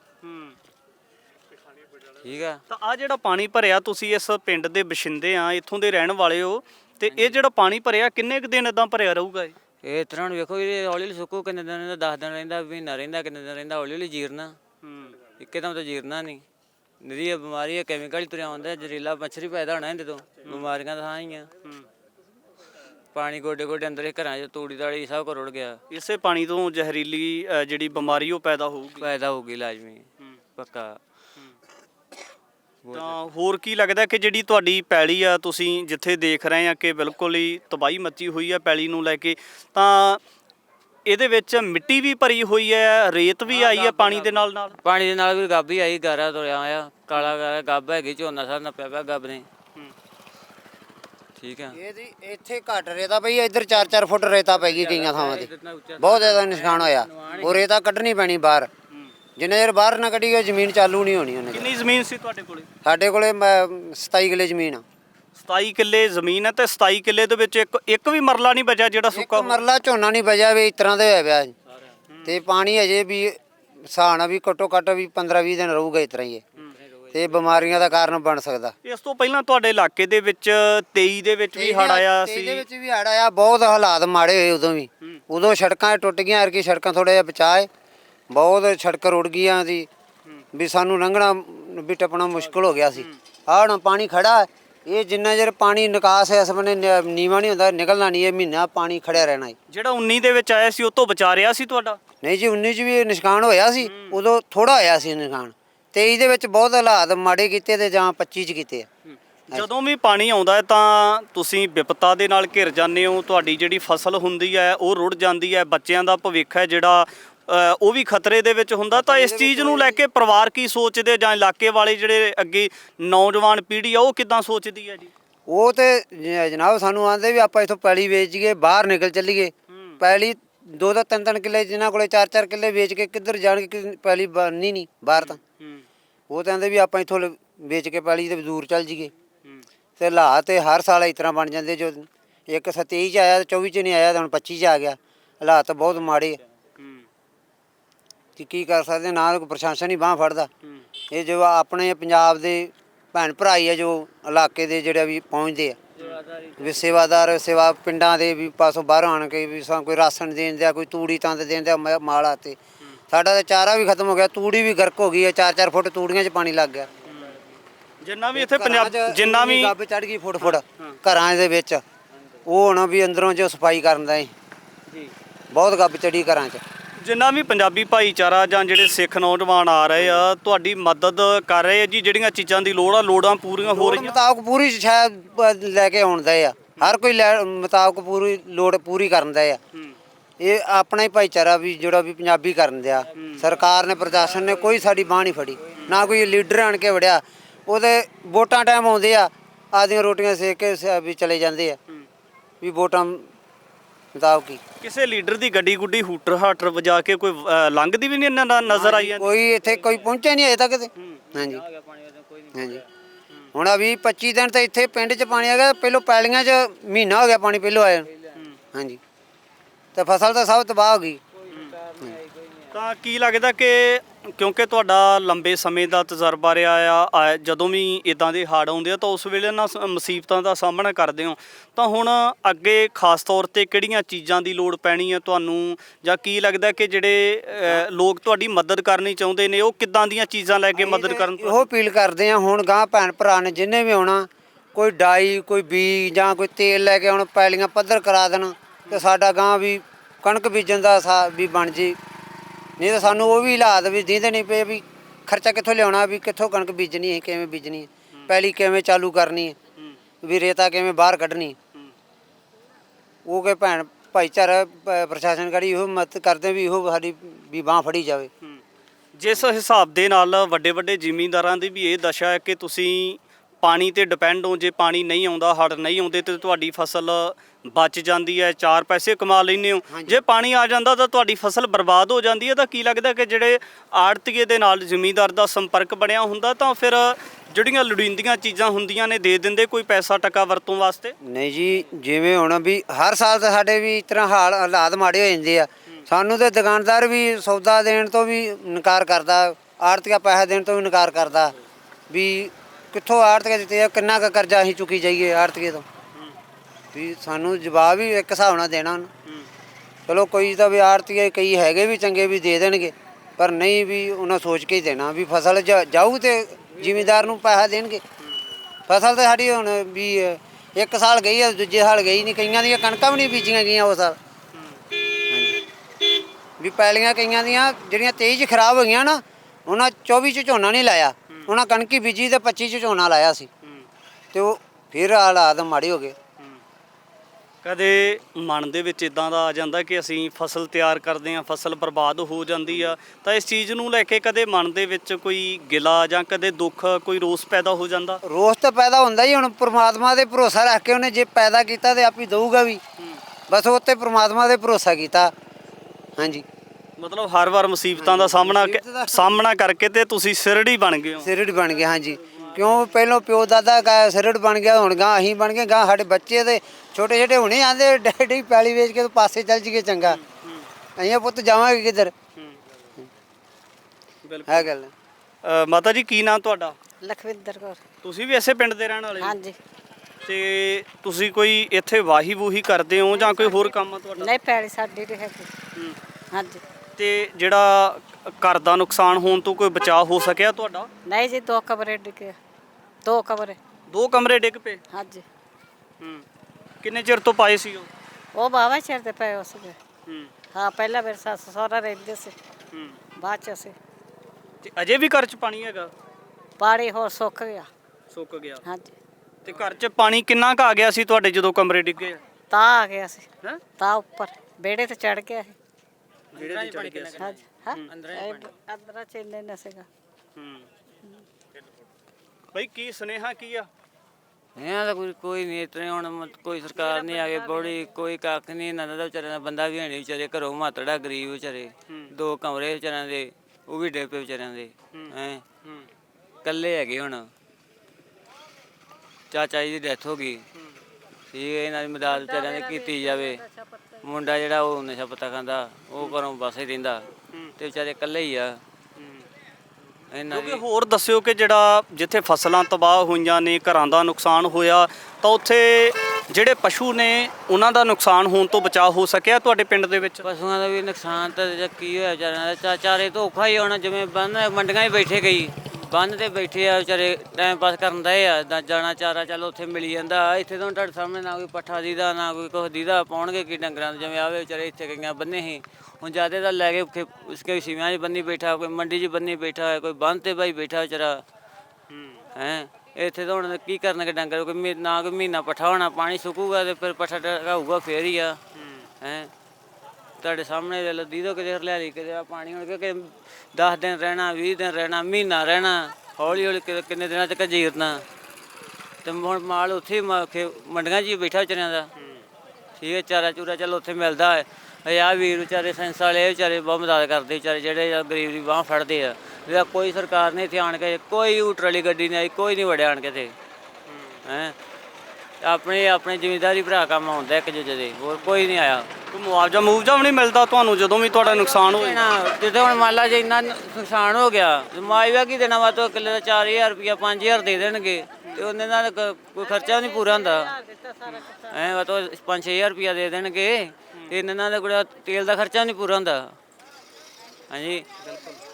ਠੀਕ ਆ। ਤਾਂ ਆ ਜਿਹੜਾ ਪਾਣੀ ਭਰਿਆ ਤੁਸੀਂ ਇਸ ਪਿੰਡ ਦੇ ਬਸ਼ਿੰਦੇ ਆ ਇੱਥੋਂ ਦੇ ਰਹਿਣ ਵਾਲੇ ਹੋ ਤੇ ਇਹ ਜਿਹੜਾ ਪਾਣੀ ਭਰਿਆ ਕਿੰਨੇ ਕੁ ਦਿਨ ਇਦਾਂ ਭਰਿਆ ਰਹੂਗਾ ਇਹ? ਇਹ ਤਰ੍ਹਾਂ ਨੂੰ ਵੇਖੋ ਇਹ ਹੌਲੀ ਹੌਲੀ ਸੁੱਕੂ ਕਿੰਨੇ ਦਿਨ ਰਹਿੰਦਾ? 10 ਦਿਨ ਰਹਿੰਦਾ ਮਹੀਨਾ ਰਹਿੰਦਾ ਕਿੰਨੇ ਦਿਨ ਰਹਿੰਦਾ ਹੌਲੀ ਹੌਲੀ ਜੀਰਨਾ। ਹੂੰ। ਇੱਕਦਮ ਤਾਂ ਜੀਰਨਾ ਨਹੀਂ। ਨਿਰੀ ਇਹ ਬਿਮਾਰੀ ਹੈ ਕੈਮੀਕਲ ਹੀ ਤੁਰਿਆ ਆਉਂਦਾ ਜ਼ਹਿਰੀਲਾ ਮੱਛਰ ਹੀ ਪੈਦਾ ਹੋਣਾ ਇਹਦੇ ਤੋਂ। ਬਿਮਾਰੀਆਂ ਤਾਂ ਹਾਂ ਹੀ ਆ। ਪਾਣੀ ਗੋਡੇ ਗੋਡੇ ਅੰਦਰ ਹੀ ਘਰਾਂ 'ਚ ਤੂੜੀ ਦਾੜੀ ਸਭ ਕੁਝ ਰੁੜ ਗਿਆ। ਇਸੇ ਪਾਣੀ ਤੋਂ ਜ਼ਹਿਰੀਲੀ ਅ, ਜਿਹੜੀ ਬਿਮਾਰੀ ਉਹ ਪੈਦਾ ਹੋਊਗੀ? ਪੈਦਾ ਹੋਊਗੀ ਲਾਜ਼ਮੀ। ਹੂੰ। ਪੱਕਾ। ਤਾਂ ਹੋਰ ਕੀ ਲੱਗਦਾ ਕਿ ਜਿਹੜੀ ਤੁਹਾਡੀ ਪੈਲੀ ਆ ਤੁਸੀਂ ਜਿੱਥੇ ਦੇਖ ਰਹੇ ਆ ਕਿ ਬਿਲਕੁਲ ਹੀ ਤਬਾਹੀ ਮੱਚੀ ਹੋਈ ਆ ਪੈਲੀ ਨੂੰ ਲੈ ਕੇ ਤਾਂ ਇਹਦੇ ਵਿੱਚ ਮਿੱਟੀ ਵੀ ਭਰੀ ਹੋਈ ਹੈ ਰੇਤ ਵੀ ਆਈ ਹੈ ਪਾਣੀ ਦੇ ਨਾਲ ਨਾਲ? ਪਾਣੀ ਦੇ ਨਾਲ ਵੀ ਗੱਬ ਹੀ ਆਈ ਗਾਰਾ ਤੁਰਿਆ ਆਇਆ ਕਾਲਾ ਗਾਰਾ ਗੱਬ ਹੈਗੀ ਝੋਨਾ ਸਾਰ ਨੱਪਿਆ ਪਿਆ ਗੱਬ ਨੇ। ਠੀਕ ਆ। ਇਹਦੀ ਇੱਥੇ ਘੱਟ ਰੇਤਾ ਪਈ ਆ, ਇੱਧਰ 4-4 ਫੁੱਟ ਰੇਤਾ ਪੈ ਗਈ ਕਈਆਂ ਥਾਵਾਂ ਤੇ। ਬਹੁਤ ਜ਼ਿਆਦਾ ਨਿਸ਼ਾਨ ਹੋਇਆ। ਉਹ ਰੇਤਾ ਕੱਢਣੀ ਪੈਣੀ ਬਾਹਰ। ਜਿੰਨੇ ਚਿਰ ਬਾਹਰ ਨਾ ਕੱਢੀ ਉਹ ਜ਼ਮੀਨ ਚਾਲੂ ਨਹੀਂ ਹੋਣੀ ਉਹਨੇ ਕਿੰਨੀ ਜ਼ਮੀਨ ਸੀ ਤੁਹਾਡੇ ਕੋਲੇ? ਸਾਡੇ ਕੋਲੇ ਮੈਂ 27 ਕਿੱਲੇ ਜ਼ਮੀਨ ਆ। 27 ਕਿੱਲੇ ਜ਼ਮੀਨ ਹੈ ਤੇ 27 ਕਿੱਲੇ ਦੇ ਵਿੱਚ ਇੱਕ ਇੱਕ ਵੀ ਮਰਲਾ ਨਹੀਂ ਬਚਿਆ ਜਿਹੜਾ ਸੁੱਕਾ। ਮਰਲਾ ਝੋਨਾ ਨਹੀਂ ਬਜਿਆ ਵੀ ਇਸ ਤਰ੍ਹਾਂ ਦੇ ਹੋਇਆ ਪਿਆ ਤੇ ਪਾਣੀ ਅਜੇ ਵੀ ਸਾਣਾ ਵੀ ਘੱਟੋ ਘੱਟ ਵੀ 15-20 ਦਿਨ ਰਹੂਗਾ ਇਸ ਤਰ੍ਹਾਂ ਹੀ। ਤੇ ਬਿਮਾਰੀਆਂ ਦਾ ਕਾਰਨ ਬਣ ਸਕਦਾ। ਇਸ ਤੋਂ ਪਹਿਲਾਂ ਤੁਹਾਡੇ ਇਲਾਕੇ ਦੇ ਵਿੱਚ 23 ਦੇ ਵਿੱਚ ਵੀ ਹੜ ਆਇਆ ਸੀ। ਇਹਦੇ ਵਿੱਚ ਵੀ ਹੜ ਆਇਆ ਬਹੁਤ ਹਾਲਾਤ ਮਾੜੇ ਹੋਏ ਉਦੋਂ ਵੀ। ਉਦੋਂ ਸੜਕਾਂ ਟੁੱਟ ਗਈਆਂ ਅਰਕੀ ਸੜਕਾਂ ਥੋੜਾ ਜਿਹਾ ਬਚਾਏ ਬਹੁਤ ਸੜਕ ਰੁੜ ਗਈਆਂ ਸੀ। ਵੀ ਸਾਨੂੰ ਲੰਘਣਾ ਵੀ ਟੱਪਣਾ ਮੁਸ਼ਕਲ ਹੋ ਗਿਆ ਸੀ। ਆਹ ਹੁਣ ਪਾਣੀ ਖੜਾ। ਇਹ ਜਿੰਨਾ ਚਿਰ ਪਾਣੀ ਨਿਕਾਸ ਹੈ ਇਸ ਬੰਨੇ ਨੀਵਾਂ ਨਹੀਂ ਹੁੰਦਾ ਨਿਕਲਣਾ ਨਹੀਂ ਇਹ ਮਹੀਨਾ ਪਾਣੀ ਖੜਿਆ ਰਹਿਣਾ ਹੈ। ਜਿਹੜਾ 19 ਦੇ ਵਿੱਚ ਆਇਆ ਸੀ ਉਹ ਤੋਂ ਬਚਾ ਰਿਹਾ ਸੀ ਤੁਹਾਡਾ? ਨਹੀਂ ਜੀ 19 ਚ ਵੀ ਇਹ ਨਿਸ਼ਕਾਨ ਹੋਇਆ ਸੀ। ਉਦੋਂ ਥੋੜਾ ਹੋਇਆ ਸੀ ਨਿਸ਼ਕਾਨ। 23 ਦੇ ਵਿੱਚ ਬਹੁਤ ਹਾਲਾਤ ਮਾੜੇ ਕੀਤੇ ਤੇ ਜਾਂ 25 ਚ ਕੀਤੇ ਜਦੋਂ ਵੀ ਪਾਣੀ ਆਉਂਦਾ ਹੈ ਤਾਂ ਤੁਸੀਂ ਵਿਪਤਾ ਦੇ ਨਾਲ ਘਿਰ ਜਾਂਦੇ ਹੋ। ਤੁਹਾਡੀ ਜਿਹੜੀ ਫਸਲ ਹੁੰਦੀ ਹੈ ਉਹ ਰੁੜ ਜਾਂਦੀ ਹੈ। ਬੱਚਿਆਂ ਦਾ ਭਵਿੱਖ ਹੈ ਜਿਹੜਾ ਉਹ ਵੀ ਖਤਰੇ ਦੇ ਵਿੱਚ ਹੁੰਦਾ ਤਾਂ ਇਸ ਚੀਜ਼ ਨੂੰ ਲੈ ਕੇ ਪਰਿਵਾਰ ਕੀ ਸੋਚਦੇ ਜਾਂ ਇਲਾਕੇ ਵਾਲੇ ਜਿਹੜੇ ਅੱਗੇ ਨੌਜਵਾਨ ਪੀੜ੍ਹੀ ਆ ਉਹ ਕਿਦਾਂ ਸੋਚਦੀ ਹੈ ਜੀ? ਉਹ ਤੇ ਜ- ਜਨਾਬ ਸਾਨੂੰ ਆਂਦੇ ਵੀ ਆਪਾਂ ਇਥੋਂ ਪੈਲੀ ਵੇਚ ਜੀਏ ਬਾਹਰ ਨਿਕਲ ਚੱਲੀਏ। ਪੈਲੀ ਦੋ ਦੋ ਤਿੰਨ ਤਿੰਨ ਕਿੱਲੇ ਜਿਨ੍ਹਾਂ ਕੋਲੇ ਚਾਰ ਚਾਰ ਕਿੱਲੇ ਵੇਚ ਕੇ ਕਿੱਧਰ ਜਾਣ ਕਿ ਪੈਲੀ ਬਣਨੀ ਨਹੀਂ ਬਾਹਰ ਤਾਂ। ਉਹ ਤਾਂ ਆਂਦੇ ਵੀ ਆਪਾਂ ਇਥੋਂ ਵੇਚ ਕੇ ਪੈਲੀ ਤੇ ਦੂਰ ਚੱਲ ਜੀਏ ਤੇ ਹਾਲਾਤ ਤੇ ਹਰ ਸਾਲ ਇਸ ਤਰ੍ਹਾਂ ਬਣ ਜਾਂਦੇ ਜੋ ਇੱਕ 27 ਚ ਆਇਆ ਤੇ 24 ਚ ਨਹੀਂ ਆਇਆ ਤੇ ਹੁਣ 25 ਚ ਆ ਗਿਆ। ਹਾਲਾਤ ਬਹੁਤ ਮਾੜੇ ਆ। ਕਿ ਕੀ ਕਰ ਸਕਦੇ ਨਾ ਕੋਈ ਪ੍ਰਸ਼ਾਸਨ ਹੀ ਬਾਹ ਫੜਦਾ। ਇਹ ਜੋ ਆਪਣੇ ਪੰਜਾਬ ਦੇ ਭੈਣ ਭਰਾ ਹੀ ਆ ਜੋ ਇਲਾਕੇ ਦੇ ਜਿਹੜੇ ਵੀ ਪਹੁੰਚਦੇ ਆ। ਵੀ ਸੇਵਾਦਾਰ ਸੇਵਾ ਪਿੰਡਾਂ ਦੇ ਵੀ ਪਾਸੋਂ ਬਾਹਰ ਆਣ ਕੇ ਵੀ ਸਾਨੂੰ ਕੋਈ ਰਾਸ਼ਨ ਦੇਣ ਦਿਆ ਕੋਈ ਤੂੜੀ ਤੰਦ ਦੇਣ ਦਿਆ ਮਾਲਾ ਤੇ। ਸਾਡਾ ਤਾਂ ਚਾਰਾ ਵੀ ਖਤਮ ਹੋ ਗਿਆ ਤੂੜੀ ਵੀ ਗਰਕ ਹੋ ਗਈ ਹੈ 4-4 ਫੁੱਟ ਤੂੜੀਆਂ 'ਚ ਪਾਣੀ ਲੱਗ ਗਿਆ। ਜਿੰਨਾ ਵੀ ਇੱਥੇ ਪੰਜਾਬ ਜਿੰਨਾ ਵੀ ਗੱਬ ਚੜ ਗਈ ਫੁੱਟ ਫੁੱਟ ਘਰਾਂ ਦੇ ਵਿੱਚ। ਉਹ ਹੁਣ ਵੀ ਅੰਦਰੋਂ ਜੋ ਸਫ਼ਾਈ ਕਰਨ ਦਾ ਜੀ। ਬਹੁਤ ਗੱਬ ਚੜੀ ਘਰਾਂ 'ਚ। ਜਿੰਨਾ ਵੀ ਪੰਜਾਬੀ ਭਾਈਚਾਰਾ ਜਾਂ ਜਿਹੜੇ ਸਿੱਖ ਨੌਜਵਾਨ ਆ ਰਹੇ ਆ ਤੁਹਾਡੀ ਮਦਦ ਕਰ ਰਹੇ ਆ ਜੀ? ਜਿਹੜੀਆਂ ਚੀਜ਼ਾਂ ਦੀ ਲੋੜ ਆ ਲੋੜਾਂ ਪੂਰੀਆਂ ਹੋ ਰਹੀਆਂ? ਮੁਤਾਬਕ ਪੂਰੀ ਸ਼ਾਇਦ ਲੈ ਕੇ ਆਉਣ ਦਾ ਆ। ਹਰ ਕੋਈ ਲੈ- ਮੁਤਾਬਕ ਪੂਰੀ ਲੋੜ ਪੂਰੀ ਕਰਨ ਦਾ ਆ। ਇਹ ਆਪਣਾ ਹੀ ਭਾਈਚਾਰਾ ਵੀ ਜਿਹੜਾ ਵੀ ਪੰਜਾਬੀ ਕਰਨ ਦਿਆ। ਸਰਕਾਰ ਨੇ ਪ੍ਰਸ਼ਾਸਨ ਨੇ ਕੋਈ ਸਾਡੀ ਬਾਹ ਨਹੀਂ ਫੜੀ। ਨਾ ਕੋਈ ਲੀਡਰ ਆਣ ਕੇ ਵੜਿਆ। ਉਹਦੇ ਵੋਟਾਂ ਟਾਈਮ ਆਉਂਦੇ ਆ ਆਦੀਆਂ ਰੋਟੀਆਂ ਸੇਕ ਕੇ ਸ- ਵੀ ਚਲੇ ਜਾਂਦੇ ਆ। ਵੀ ਵੋਟਾਂ ਮੁਤਾਬਕ ਹੀ ਕਿਸੇ ਲੀਡਰ ਦੀ ਗੱਡੀ ਗੁੱਡੀ ਹੂਟਰ ਹਾਟਰ ਵਜਾ ਕੇ ਕੋਈ ਲੰਘਦੀ ਵੀ ਨਹੀਂ ਇਹਨਾਂ ਦਾ ਨਜ਼ਰ ਆਈ ਜਾਂਦੀ? ਕੋਈ ਇੱਥੇ ਕੋਈ ਪਹੁੰਚਿਆ ਨਹੀਂ ਅਜੇ ਤੱਕ ਤੇ। ਹਾਂਜੀ। ਹਾਂਜੀ। ਹੁਣ ਆ 20 25 ਦਿਨ ਤਾਂ ਇੱਥੇ ਪਿੰਡ 'ਚ ਪਾਣੀ ਆ ਗਿਆ ਪਹਿਲੋਂ ਪੈਲੀਆਂ 'ਚ ਮਹੀਨਾ ਹੋ ਗਿਆ ਪਾਣੀ ਪਹਿਲੋਂ ਆਇਆ ਨੂੰ। ਹਾਂਜੀ। ਤੇ ਫਸਲ ਤਾਂ ਸਭ ਤਬਾਹ ਹੋ ਗਈ। ਤਾਂ ਕੀ ਲੱਗਦਾ ਕਿ ਕਿਉਂਕਿ ਤੁਹਾਡਾ ਲੰਬੇ ਸਮੇਂ ਦਾ ਤਜਰਬਾ ਰਿਹਾ ਆ ਜਦੋਂ ਵੀ ਇਦਾਂ ਦੇ ਹੜ੍ਹ ਆਉਂਦੇ ਆ ਤਾਂ ਉਸ ਵੇਲੇ ਨਾ ਮੁਸੀਬਤਾਂ ਦਾ ਸਾਹਮਣਾ ਕਰਦੇ ਹੋ। ਤਾਂ ਹੁਣ ਅੱਗੇ ਖਾਸ ਤੌਰ ਤੇ ਕਿਹੜੀਆਂ ਚੀਜ਼ਾਂ ਦੀ ਲੋੜ ਪੈਣੀ ਹੈ ਤੁਹਾਨੂੰ? ਜਾਂ ਕੀ ਲੱਗਦਾ ਕਿ ਜਿਹੜੇ ਲੋਕ ਤੁਹਾਡੀ ਮਦਦ ਕਰਨੀ ਚਾਹੁੰਦੇ ਨੇ ਉਹ ਕਿੱਦਾਂ ਦੀਆਂ ਚੀਜ਼ਾਂ ਲੈ ਕੇ ਮਦਦ ਕਰਨ ਇਹੋ ਅਪੀਲ ਕਰਦੇ ਆ ਹੁਣ ਗਾਂ ਭੈਣ ਭਰਾ ਨੇ ਜਿੰਨੇ ਵੀ ਆਉਣਾ ਕੋਈ ਡਾਈ ਕੋਈ ਬੀ ਜਾਂ ਕੋਈ ਤੇਲ ਲੈ ਕੇ ਆਉਣ ਪੈਲੀਆਂ ਪੱਧਰ ਕਰਾ ਦੇਣ ਤੇ ਸਾਡਾ ਗਾਂ ਵੀ ਕਣਕ ਬੀਜਣ ਦਾ ਵੀ ਬਣ ਜੀ। ਨਹੀਂ ਤਾਂ ਸਾਨੂੰ ਉਹ ਵੀ ਹਾਲਾਤ ਵੀ ਦੀਂਦੇ ਨਹੀਂ ਪਏ ਵੀ ਖਰਚਾ ਕਿੱਥੋਂ ਲਿਆਉਣਾ ਵੀ ਕਿੱਥੋਂ ਕਣਕ ਬੀਜਣੀ ਹੈ ਕਿਵੇਂ ਬੀਜਣੀ ਹੈ ਪੈਲੀ ਕਿਵੇਂ ਚਾਲੂ ਕਰਨੀ ਹੈ ਵੀ ਰੇਤਾ ਕਿਵੇਂ ਬਾਹਰ ਕੱਢਣੀ। ਉਹ ਕੇ ਭੈਣ ਭਾਈਚਾਰਾ ਪ੍ਰਸ਼ਾਸਨ ਕਰੀ ਇਹੋ ਮਦਦ ਕਰਦੇ ਵੀ ਇਹੋ ਸਾਡੀ ਵੀ ਬਾਹ ਫੜੀ ਜਾਵੇ। ਜਿਸ ਹਿਸਾਬ ਦੇ ਨਾਲ ਵੱਡੇ ਵੱਡੇ ਜ਼ਿਮੀਂਦਾਰਾਂ ਦੀ ਵੀ ਇਹ ਦਸ਼ਾ ਹੈ ਕਿ ਤੁਸੀਂ ਪਾਣੀ ਤੇ ਡਿਪੈਂਡ ਹੋ ਜੇ ਪਾਣੀ ਨਹੀਂ ਆਉਂਦਾ ਹੜ ਨਹੀਂ ਆਉਂਦੇ ਤੇ ਤੁਹਾਡੀ ਫਸਲ ਬਚ ਜਾਂਦੀ ਹੈ ਚਾਰ ਪੈਸੇ ਕਮਾ ਲੈਂਦੇ ਹੋ। ਜੇ ਪਾਣੀ ਆ ਜਾਂਦਾ ਤਾਂ ਤੁਹਾਡੀ ਫਸਲ ਬਰਬਾਦ ਹੋ ਜਾਂਦੀ ਹੈ ਤਾਂ ਕੀ ਲੱਗਦਾ ਕਿ ਜਿਹੜੇ ਆੜਤੀਏ ਦੇ ਨਾਲ ਜ਼ਮੀਂਦਾਰ ਦਾ ਸੰਪਰਕ ਬਣਿਆ ਹੁੰਦਾ ਤਾਂ ਫਿਰ ਜਿਹੜੀਆਂ ਲੋੜੀਂਦੀਆਂ ਚੀਜ਼ਾਂ ਹੁੰਦੀਆਂ ਨੇ ਦੇ ਦਿੰਦੇ ਕੋਈ ਪੈਸਾ ਟਕਾ ਵਰਤੋਂ ਵਾਸਤੇ? ਨਹੀਂ ਜੀ ਜਿਵੇਂ ਹੁਣ ਵੀ ਹਰ ਸਾਲ ਤਾਂ ਸਾਡੇ ਵੀ ਇਸ ਤਰ੍ਹਾਂ ਹਾਲ ਹਾਲਾਤ ਮਾੜੇ ਹੋ ਜਾਂਦੇ ਆ। ਸਾਨੂੰ ਤੇ ਦੁਕਾਨਦਾਰ ਵੀ ਸੌਦਾ ਦੇਣ ਤੋਂ ਵੀ ਇਨਕਾਰ ਕਰਦਾ ਆੜਤੀਆ ਪੈਸਾ ਦੇਣ ਤੋਂ ਵੀ ਇਨਕਾਰ ਕਰਦਾ ਵੀ ਕਿੱਥੋਂ ਆੜਤੀਆ ਦਿੱਤੇ ਆ, ਕਿੰਨਾ ਕੁ ਕਰਜ਼ਾ ਅਸੀਂ ਚੁੱਕੀ ਜਾਈਏ ਆੜਤੀਏ ਤੋਂ। ਵੀ ਸਾਨੂੰ ਜਵਾਬ ਹੀ ਇੱਕ ਹਿਸਾਬ ਨਾਲ ਦੇਣਾ ਉਹਨੂੰ। ਚਲੋ ਕੋਈ ਤਾਂ ਵੀ ਆੜਤੀਏ ਕਈ ਹੈਗੇ ਵੀ ਚੰਗੇ ਵੀ ਦੇ ਦੇਣਗੇ, ਪਰ ਨਹੀਂ ਵੀ ਉਹਨਾਂ ਸੋਚ ਕੇ ਹੀ ਦੇਣਾ ਵੀ ਫਸਲ ਜਾ- ਜਾਊ ਤੇ ਜ਼ਿਮੀਦਾਰ ਨੂੰ ਪੈਸਾ ਦੇਣਗੇ। ਫਸਲ ਤਾਂ ਸਾਡੀ ਹੁਣ ਵੀ ਇੱਕ ਸਾਲ ਗਈ ਹੈ ਦੂਜੇ ਸਾਲ ਗਈ ਨਹੀਂ, ਕਈਆਂ ਦੀਆਂ ਕਣਕਾਂ ਵੀ ਨਹੀਂ ਬੀਜੀਆਂ ਗਈਆਂ ਉਸ ਸਾਲ। ਵੀ ਪੈਲੀਆਂ ਕਈਆਂ ਦੀਆਂ ਜਿਹੜੀਆਂ 23 ਚ ਖਰਾਬ ਹੋ ਗਈਆਂ ਨਾ, ਉਹਨਾਂ 24 ਚ ਝੋਨਾ ਨਹੀਂ ਲਾਇਆ। ਉਹਨਾਂ ਕਣਕੀ ਬੀਜੀ ਤੇ 25 ਚ ਝੋਨਾ ਲਾਇਆ ਸੀ। ਤੇ ਉਹ ਫਿਰ ਹਾਲਾਤ ਮਾੜੇ ਹੋ ਗਏ। ਕਦੇ ਮਨ ਦੇ ਵਿੱਚ ਇਦਾਂ ਦਾ ਆ ਜਾਂਦਾ ਕਿ ਅਸੀਂ ਫਸਲ ਤਿਆਰ ਕਰਦੇ ਹਾਂ ਫਸਲ ਬਰਬਾਦ ਹੋ ਜਾਂਦੀ ਆ ਤਾਂ ਇਸ ਚੀਜ਼ ਨੂੰ ਲੈ ਕੇ ਕਦੇ ਮਨ ਦੇ ਵਿੱਚ ਕੋਈ ਗਿਲਾ ਜਾਂ ਕਦੇ ਦੁੱਖ ਕੋਈ ਰੋਸ ਪੈਦਾ ਹੋ ਜਾਂਦਾ? ਰੋਸ ਤਾਂ ਪੈਦਾ ਹੁੰਦਾ ਹੀ ਹੁਣ ਪ੍ਰਮਾਤਮਾ ਤੇ ਭਰੋਸਾ ਰੱਖ ਕੇ ਉਹਨੇ ਜੇ ਪੈਦਾ ਕੀਤਾ ਤੇ ਆਪੀ ਦਊਗਾ ਵੀ। ਬਸ ਉਹ ਤੇ ਪ੍ਰਮਾਤਮਾ ਤੇ ਭਰੋਸਾ ਕੀਤਾ। ਹਾਂਜੀ। ਮਤਲਬ ਹਰ ਵਾਰ ਮੁਸੀਬਤਾਂ ਦਾ ਸਾਹਮਣਾ ਦਾ- ਸਾਹਮਣਾ ਕਰਕੇ ਤੇ ਤੁਸੀਂ ਸਿਰੜੀ ਬਣ ਗਏ ਹੋ। ਸਿਰੜ ਬਣ ਗਿਆ ਹਾਂਜੀ। ਕਿਉਂ? ਪਹਿਲੋਂ ਪਿਓ ਦਾਦਾ ਕਾ ਸਿਰੜ ਬਣ ਗਿਆ ਹੁਣ ਗਾਂ ਅਸੀਂ ਬਣ ਗਏ ਗਾਂ ਸਾਡੇ ਬੱਚੇ ਤੇ ਛੋਟੇ ਛੋਟੇ ਹੁਣੇ ਆਂਦੇ ਡੈਡੀ ਪੈਲੀ ਵੇਚ ਕੇ ਤੂੰ ਪਾਸੇ ਚੱਲ ਜੀਏ ਚੰਗਾ। ਅਸੀਂ ਪੁੱਤ ਜਾਵਾਂਗੇ ਕਿੱਧਰ? ਬਿਲਕੁਲ। ਹੈ ਗੱਲ। ਅ, ਮਾਤਾ ਜੀ ਕੀ ਨਾਮ ਤੁਹਾਡਾ? ਲਖਵਿੰਦਰ ਕੌਰ। ਤੁਸੀਂ ਵੀ ਐਸੇ ਪਿੰਡ ਦੇ ਰਹਿਣ ਵਾਲੇ ਹੋ? ਹਾਂਜੀ। ਤੇ ਤੁਸੀਂ ਕੋਈ ਇੱਥੇ ਵਾਹੀ ਵੂਹੀ ਕਰਦੇ ਹੋ ਜਾਂ ਕੋਈ ਹੋਰ ਕੰਮ ਆ ਤੁਹਾਡਾ? ਨਹੀਂ ਪੈਲੀ ਸਾਡੀ ਨਹੀਂ ਹੈਗੀ। ਹੂੰ। ਹਾਂਜੀ। ਤੇ ਜਿਹੜਾ ਘਰ ਦਾ ਨੁਕਸਾਨ ਹੋਣ ਤੋਂ ਕੋਈ ਬਚਾਅ ਹੋ ਸਕਿਆ ਤੁਹਾਡਾ? ਨਹੀਂ ਜੀ ਦੋ ਕਮਰੇ ਡਿੱਗੇ ਦੋ ਕਮਰੇ। ਦੋ ਕਮਰੇ ਡਿੱਗ ਪਏ? ਹਾਂਜੀ। ਹੂੰ। ਕਿੰਨੇ ਚਿਰ ਤੋਂ ਪਾਏ ਸੀ ਉਹ? ਉਹ ਬਾਵਾ ਚਿਰ ਦੇ ਪਏ ਉਸ ਦੇ ਹੂੰ। ਹਾਂ ਪਹਿਲਾਂ ਮੇਰੇ ਸੱਸ ਸਹੁਰਾ ਰਹਿੰਦੇ ਸੀ। ਹੂੰ। ਬਾਅਦ ਚ ਅਸੀਂ। ਤੇ ਅਜੇ ਵੀ ਘਰ 'ਚ ਪਾਣੀ ਹੈਗਾ? ਪਾਣੀ ਹੋਰ ਸੁੱਕ ਗਿਆ। ਸੁੱਕ ਗਿਆ। ਹਾਂਜੀ। ਤੇ ਘਰ 'ਚ ਪਾਣੀ ਕਿੰਨਾ ਕੁ ਆ ਗਿਆ ਸੀ ਤੁਹਾਡੇ ਜਦੋਂ ਕਮਰੇ ਡਿੱਗੇ ਤਾਂ ਆ ਗਿਆ ਸੀ। ਹੈ? ਤਾਂ ਉੱਪਰ। ਬੇੜੇ ਤੇ ਚੜ ਗਿਆ ਸੀ। ਜਿਹੜੇ ਚੜ ਗਿਆ ਸੀ ਹਾਂਜੀ ਹਾਂ ਅੰਦਰਾਂ ਚ ਇੰਨੇ ਨਾ ਸੀਗਾ। ਹੂੰ। ਬਈ ਕੀ ਸੁਨੇਹਾ ਕੀ ਆ? ਇਹਨਾਂ ਦਾ ਕੋਈ ਕੋਈ ਨਹੀਂ ਇਤਨੇ ਹੁਣ ਮ- ਕੋਈ ਸਰਕਾਰ ਨਹੀਂ ਆਗੇ ਬੋੜੀ ਕੋਈ ਕੱਖ ਨਹੀਂ ਇਹਨਾਂ ਦਾ ਤਾਂ ਵਿਚਾਰਿਆਂ ਦਾ ਬੰਦਾ ਵੀ ਹੈ ਨਹੀਂ ਵਿਚਾਰੇ ਘਰੋਂ ਮਾਤੜਾ ਗਰੀਬ ਵਿਚਾਰੇ ਦੋ ਕਮਰੇ ਵਿਚਾਰਿਆਂ ਦੇ ਉਹ ਵੀ ਡੇਪੇ ਵਿਚਾਰਿਆਂ ਦੇ ਹੈ। ਇਕੱਲੇ ਹੈਗੇ ਹੁਣ। ਚਾਚਾ ਜੀ ਦੀ ਡੈਥ ਹੋ ਗਈ। ਠੀਕ ਹੈ ਇਹਨਾਂ ਦੀ ਮਦਦ ਵਿਚਾਰਿਆਂ ਦੀ ਕੀਤੀ ਜਾਵੇ। ਮੁੰਡਾ ਜਿਹੜਾ ਉਹ ਨਸ਼ਾ ਪਤਾ ਖਾਂਦਾ ਉਹ ਘਰੋਂ ਬਸ ਹੀ ਰਹਿੰਦਾ ਤੇ ਵਿਚਾਰੇ ਇਕੱਲੇ ਹੀ ਆ। ਇਹਨਾਂ ਕਿਉਂਕਿ ਦੀ ਹੋਰ ਦੱਸਿਓ ਕਿ ਜਿਹੜਾ ਜਿੱਥੇ ਫਸਲਾਂ ਤਬਾਹ ਹੋਈਆਂ ਨੇ ਘਰਾਂ ਦਾ ਨੁਕਸਾਨ ਹੋਇਆ ਤਾਂ ਉੱਥੇ ਜਿਹੜੇ ਪਸ਼ੂ ਨੇ ਉਹਨਾਂ ਦਾ ਨੁਕਸਾਨ ਹੋਣ ਤੋਂ ਬਚਾਅ ਹੋ ਸਕਿਆ ਤੁਹਾਡੇ ਪਿੰਡ ਦੇ ਵਿੱਚ? ਪਸ਼ੂਆਂ ਦਾ ਵੀ ਨੁਕਸਾਨ ਤਾਂ ਜੇ ਕੀ ਹੋਇਆ ਵਿਚਾਰਿਆਂ ਦਾ ਚਾ- ਚਾਰੇ ਔਖਾ ਹੀ ਹੋਣਾ ਜਿਵੇਂ ਬੰਨ ਮੰਡੀਆਂ 'ਚ ਬੈਠੇ ਗਈ ਬੰਨ ਤੇ ਬੈਠੇ ਆ ਵਿਚਾਰੇ ਟਾਈਮ ਪਾਸ ਕਰਨ ਦਾ ਆ ਨਾ ਜਾਣਾ ਚਾਰਾ ਚੱਲ ਉੱਥੇ ਮਿਲੀ ਜਾਂਦਾ। ਇੱਥੇ ਤਾਂ ਤੁਹਾਡੇ ਸਾਹਮਣੇ ਨਾ ਕੋਈ ਪੱਠਾ ਦੀਦਾ ਨਾ ਕੋਈ ਕੁਛ ਦੀਦਾ ਪਾਉਣਗੇ ਕੀ ਡੰਗਰਾਂ ਦੇ ਜਿਵੇਂ ਆਵੇ ਵਿਚਾਰੇ ਇੱਥੇ ਗਈਆਂ ਬੰਨੇ ਸੀ ਹੁਣ ਜਿਆਦੇ ਤਾਂ ਲੈ ਕੇ ਉੱਥੇ ਉਸਕੇ ਸੀਵਿਆਂ 'ਚ ਬੰਨੀ ਬੈਠਾ ਕੋਈ ਮੰਡੀ 'ਚ ਬੰਨੀ ਬੈਠਾ ਹੈ ਕੋਈ ਬੰਨ ਤੇ ਬਾਈ ਬੈਠਾ ਵਿਚਾਰਾ। ਹੈ? ਇੱਥੇ ਤਾਂ ਹੁਣ ਕੀ ਕਰਨਗੇ ਡੰਗਰ? ਕੋਈ ਮਹੀ- ਨਾ ਕੋਈ ਮਹੀਨਾ ਪੱਠਾ ਹੋਣਾ ਪਾਣੀ ਸੁੱਕੂਗਾ ਤੇ ਫਿਰ ਪੱਠਾ ਢਕਾਊਗਾ ਫੇਰ ਹੀ ਆ। ਹੈ? ਤੁਹਾਡੇ ਸਾਹਮਣੇ ਦੇ ਲੱਦੀ ਕਿਤੇ ਹਰਿਆਲੀ, ਕਿਤੇ ਆ ਪਾਣੀ ਹੁਣ ਕਿ 10 ਦਿਨ ਰਹਿਣਾ 20 ਦਿਨ ਰਹਿਣਾ, ਮਹੀਨਾ ਰਹਿਣਾ, ਹੌਲੀ ਹੌਲੀ ਕਿੰਨੇ ਦਿਨਾਂ ਤੱਕ ਜੀਰਨਾ। ਤੇ ਹੁਣ ਮਾਲ ਉੱਥੇ ਹੀ ਮੰਡੀਆਂ 'ਚ ਹੀ ਬੈਠਾ ਵਿਚਾਰਿਆਂ ਦਾ। ਠੀਕ ਹੈ, ਚਾਰਾ ਚੂਰਾ ਚੱਲ ਉੱਥੇ ਮਿਲਦਾ ਹੈ। ਆ ਵੀਰ ਵਿਚਾਰੇ ਸੰਸ ਵਾਲੇ, ਇਹ ਵਿਚਾਰੇ ਬਹੁਤ ਮਦਦ ਕਰਦੇ ਵਿਚਾਰੇ, ਜਿਹੜੇ ਗਰੀਬ ਦੀ ਬਾਹ ਫੜਦੇ ਆ। ਜਿਹੜਾ ਕੋਈ ਸਰਕਾਰ ਨੇ ਇੱਥੇ ਆਣ ਕੇ, ਕੋਈ ਊਟਰ ਵਾਲੀ ਗੱਡੀ ਨਹੀਂ ਆਈ, ਕੋਈ ਨਹੀਂ ਵੜਿਆ ਆਣ ਕੇ ਤੇ ਹੈ? ਆਪਣੇ ਆਪਣੇ ਜ਼ਿਮੀਂਦਾਰੀ ਭਰਾ ਕੰਮ ਆਉਂਦਾ ਇੱਕ ਦੂਜੇ ਦੇ, ਹੋਰ ਕੋਈ ਨਹੀਂ ਆਇਆ। ਕੋਈ ਮੁਆਵਜ਼ਾ ਮੂਵਜ਼ਾ ਵੀ ਨਹੀਂ ਮਿਲਦਾ ਤੁਹਾਨੂੰ ਜਦੋਂ ਵੀ ਤੁਹਾਡਾ ਨੁਕਸਾਨ ਹੋਏ। ਦੇਣਾ? ਹੁਣ ਮੰਨ ਲਾ ਜੇ ਇੰਨਾ ਨੁਕਸਾਨ ਹੋ ਗਿਆ ਮਾਇਵਾ ਕੀ ਦੇਣਾ ਵਾ ਤੋ ਕਿੱਲੇ ਦਾ 4000 ਰੁਪਇਆ 5000 ਦੇ ਦੇਣਗੇ, ਤੇ ਉਹਨੇ ਨਾਲ ਕ- ਕੋਈ ਖਰਚਾ ਨਹੀਂ ਪੂਰਾ ਹੁੰਦਾ। ਐ ਵਾ ਤੋ 5-6000 ਰੁਪਇਆ ਦੇ ਦੇਣਗੇ, ਤੇ ਇਹਨਾਂ ਨਾਲ ਕੋਈ ਤੇਲ ਦਾ ਖਰਚਾ ਨਹੀਂ ਪੂਰਾ ਹੁੰਦਾ। ਹਾਂਜੀ?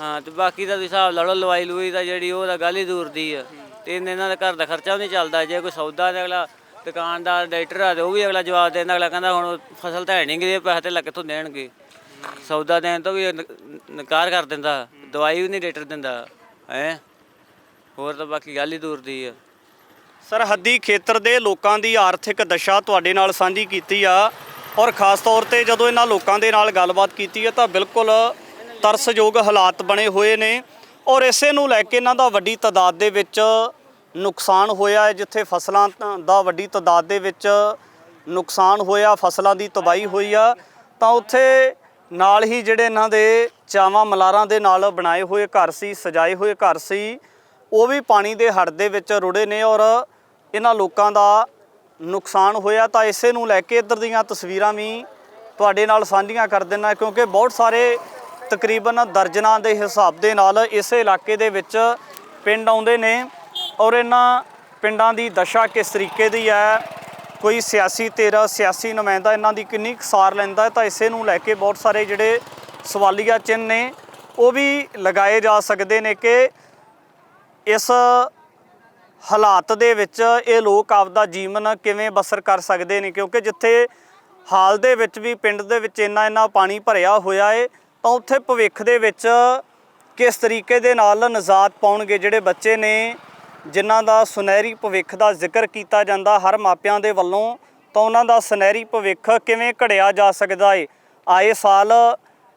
ਹਾਂ, ਤੇ ਬਾਕੀ ਦਾ ਤੁਸੀਂ ਹਿਸਾਬ ਲਾ ਲਓ ਲਵਾਈ ਲੂਈ ਦਾ ਜਿਹੜੀ ਉਹ ਤਾਂ ਗੱਲ ਹੀ ਦੂਰ ਦੀ ਆ। ਤੇ ਇਹਨਾਂ ਦਾ ਘਰ ਦਾ ਖਰਚਾ ਵੀ ਨਹੀਂ ਚੱਲਦਾ, ਜੇ ਕੋਈ ਸੌਦਾ ਤੇ ਅਗਲਾ ਦੁਕਾਨਦਾਰ ਡਾਇਰੈਕਟਰ ਆ ਤੇ ਉਹ ਵੀ ਅਗਲਾ ਜਵਾਬ ਦੇ ਦਿੰਦਾ ਅਗਲਾ ਕਹਿੰਦਾ ਹੁਣ ਫਸਲ ਤਾਂ ਹੈ ਨਹੀਂ ਗਈ ਪੈਸੇ ਤੇ ਲੱਗ ਕਿੱਥੋਂ ਦੇਣਗੇ। ਸੌਦਾ ਦੇਣ ਤੋਂ ਵੀ ਨਕਾਰ ਕਰ ਦਿੰਦਾ, ਦਵਾਈ ਵੀ ਨਹੀਂ ਡਾਇਰੈਕਟਰ ਦਿੰਦਾ, ਹੈ? ਹੋਰ ਤਾਂ ਬਾਕੀ ਗੱਲ ਹੀ ਦੂਰ ਦੀ ਆ। ਸਰਹੱਦੀ ਖੇਤਰ ਦੇ ਲੋਕਾਂ ਦੀ ਆਰਥਿਕ ਦਸ਼ਾ ਤੁਹਾਡੇ ਨਾਲ ਸਾਂਝੀ ਕੀਤੀ ਆ ਔਰ ਖਾਸ ਤੌਰ ਤੇ ਜਦੋਂ ਇਹਨਾਂ ਲੋਕਾਂ ਦੇ ਨਾਲ ਗੱਲਬਾਤ ਕੀਤੀ ਹੈ ਤਾਂ ਬਿਲਕੁਲ ਤਰਸਯੋਗ ਹਾਲਾਤ ਬਣੇ ਹੋਏ ਨੇ ਔਰ ਇਸੇ ਨੂੰ ਲੈ ਕੇ ਇਹਨਾਂ ਦਾ ਵੱਡੀ ਤਾਦਾਦ ਦੇ ਵਿੱਚ ਨੁਕਸਾਨ ਹੋਇਆ ਹੈ, ਜਿੱਥੇ ਫਸਲਾਂ ਦਾ ਵੱਡੀ ਤਾਦਾਦ ਦੇ ਵਿੱਚ ਨੁਕਸਾਨ ਹੋਇਆ, ਫਸਲਾਂ ਦੀ ਤਬਾਹੀ ਹੋਈ ਆ, ਤਾਂ ਉੱਥੇ ਨਾਲ ਹੀ ਜਿਹੜੇ ਇਹਨਾਂ ਦੇ ਚਾਵਾਂ ਮਲਾਰਾਂ ਦੇ ਨਾਲ ਬਣਾਏ ਹੋਏ ਘਰ ਸੀ, ਸਜਾਏ ਹੋਏ ਘਰ ਸੀ, ਉਹ ਵੀ ਪਾਣੀ ਦੇ ਹੜ ਦੇ ਵਿੱਚ ਰੁੜੇ ਨੇ ਔਰ ਇਹਨਾਂ ਲੋਕਾਂ ਦਾ ਨੁਕਸਾਨ ਹੋਇਆ। ਤਾਂ ਇਸੇ ਨੂੰ ਲੈ ਕੇ ਇੱਧਰ ਦੀਆਂ ਤਸਵੀਰਾਂ ਵੀ ਤੁਹਾਡੇ ਨਾਲ ਸਾਂਝੀਆਂ ਕਰ ਦਿੰਨਾ ਕਿਉਂਕਿ ਬਹੁਤ ਸਾਰੇ ਤਕਰੀਬਨ ਦਰਜਨਾਂ ਦੇ ਹਿਸਾਬ ਦੇ ਨਾਲ ਇਸ ਇਲਾਕੇ ਦੇ ਵਿੱਚ ਪਿੰਡ ਆਉਂਦੇ ਨੇ। ਔਰ ਇਹਨਾਂ ਪਿੰਡਾਂ ਦੀ ਦਸ਼ਾ ਕਿਸ ਤਰੀਕੇ ਦੀ ਹੈ? ਕੋਈ ਸਿਆਸੀ ਧਿਰ ਸਿਆਸੀ ਨੁਮਾਇੰਦਾ ਇਹਨਾਂ ਦੀ ਕਿੰਨੀ ਕੁ ਸਾਰ ਲੈਂਦਾ ਤਾਂ ਇਸੇ ਨੂੰ ਲੈ ਕੇ ਬਹੁਤ ਸਾਰੇ ਜਿਹੜੇ ਸਵਾਲੀਆ ਚਿੰਨ੍ਹ ਨੇ, ਉਹ ਵੀ ਲਗਾਏ ਜਾ ਸਕਦੇ ਨੇ ਕਿ ਇਸ ਹਾਲਾਤ ਦੇ ਵਿੱਚ ਇਹ ਲੋਕ ਆਪਦਾ ਜੀਵਨ ਕਿਵੇਂ ਬਸਰ ਕਰ ਸਕਦੇ ਨੇ? ਕਿਉਂਕਿ ਜਿੱਥੇ ਹਾਲ ਦੇ ਵਿੱਚ ਵੀ ਪਿੰਡ ਦੇ ਵਿੱਚ ਇੰਨਾ ਇੰਨਾ ਪਾਣੀ ਭਰਿਆ ਹੋਇਆ ਏ, ਤਾਂ ਉੱਥੇ ਭਵਿੱਖ ਦੇ ਵਿੱਚ ਕਿਸ ਤਰੀਕੇ ਦੇ ਨਾਲ ਨਜ਼ਾਤ ਪਾਉਣਗੇ ਜਿਹੜੇ ਬੱਚੇ ਨੇ? ਜਿਨ੍ਹਾਂ ਦਾ ਸੁਨਹਿਰੀ ਭਵਿੱਖ ਦਾ ਜ਼ਿਕਰ ਕੀਤਾ ਜਾਂਦਾ ਹਰ ਮਾਪਿਆਂ ਦੇ ਵੱਲੋਂ ਤਾਂ ਉਹਨਾਂ ਦਾ ਸੁਨਹਿਰੀ ਭਵਿੱਖ ਕਿਵੇਂ ਘੜਿਆ ਜਾ ਸਕਦਾ ਏ ਆਏ ਸਾਲ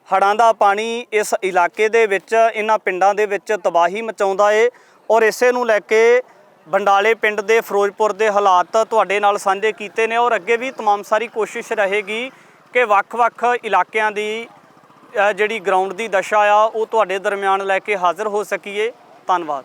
ਹੜ੍ਹਾਂ ਦਾ ਪਾਣੀ ਇਸ ਇਲਾਕੇ ਦੇ ਵਿੱਚ ਇਹਨਾਂ ਪਿੰਡਾਂ ਦੇ ਵਿੱਚ ਤਬਾਹੀ ਮਚਾਉਂਦਾ ਏ ਔਰ ਇਸੇ ਨੂੰ ਲੈ ਕੇ ਬੰਡਾਲੇ ਪਿੰਡ ਦੇ ਫਿਰੋਜ਼ਪੁਰ ਦੇ ਹਾਲਾਤ ਤੁਹਾਡੇ ਨਾਲ ਸਾਂਝੇ ਕੀਤੇ ਨੇ ਔਰ ਅੱਗੇ ਵੀ तमाम ਸਾਰੀ ਕੋਸ਼ਿਸ਼ ਰਹੇਗੀ ਕਿ ਵੱਖ-ਵੱਖ ਇਲਾਕਿਆਂ ਦੀ ਅ, ਜਿਹੜੀ ਗਰਾਊਂਡ ਦੀ ਦਸ਼ਾ ਆ ਉਹ ਤੁਹਾਡੇ ਦਰਮਿਆਨ ਲੈ ਕੇ ਹਾਜ਼ਰ ਹੋ ਸਕੀਏ ਧੰਨਵਾਦ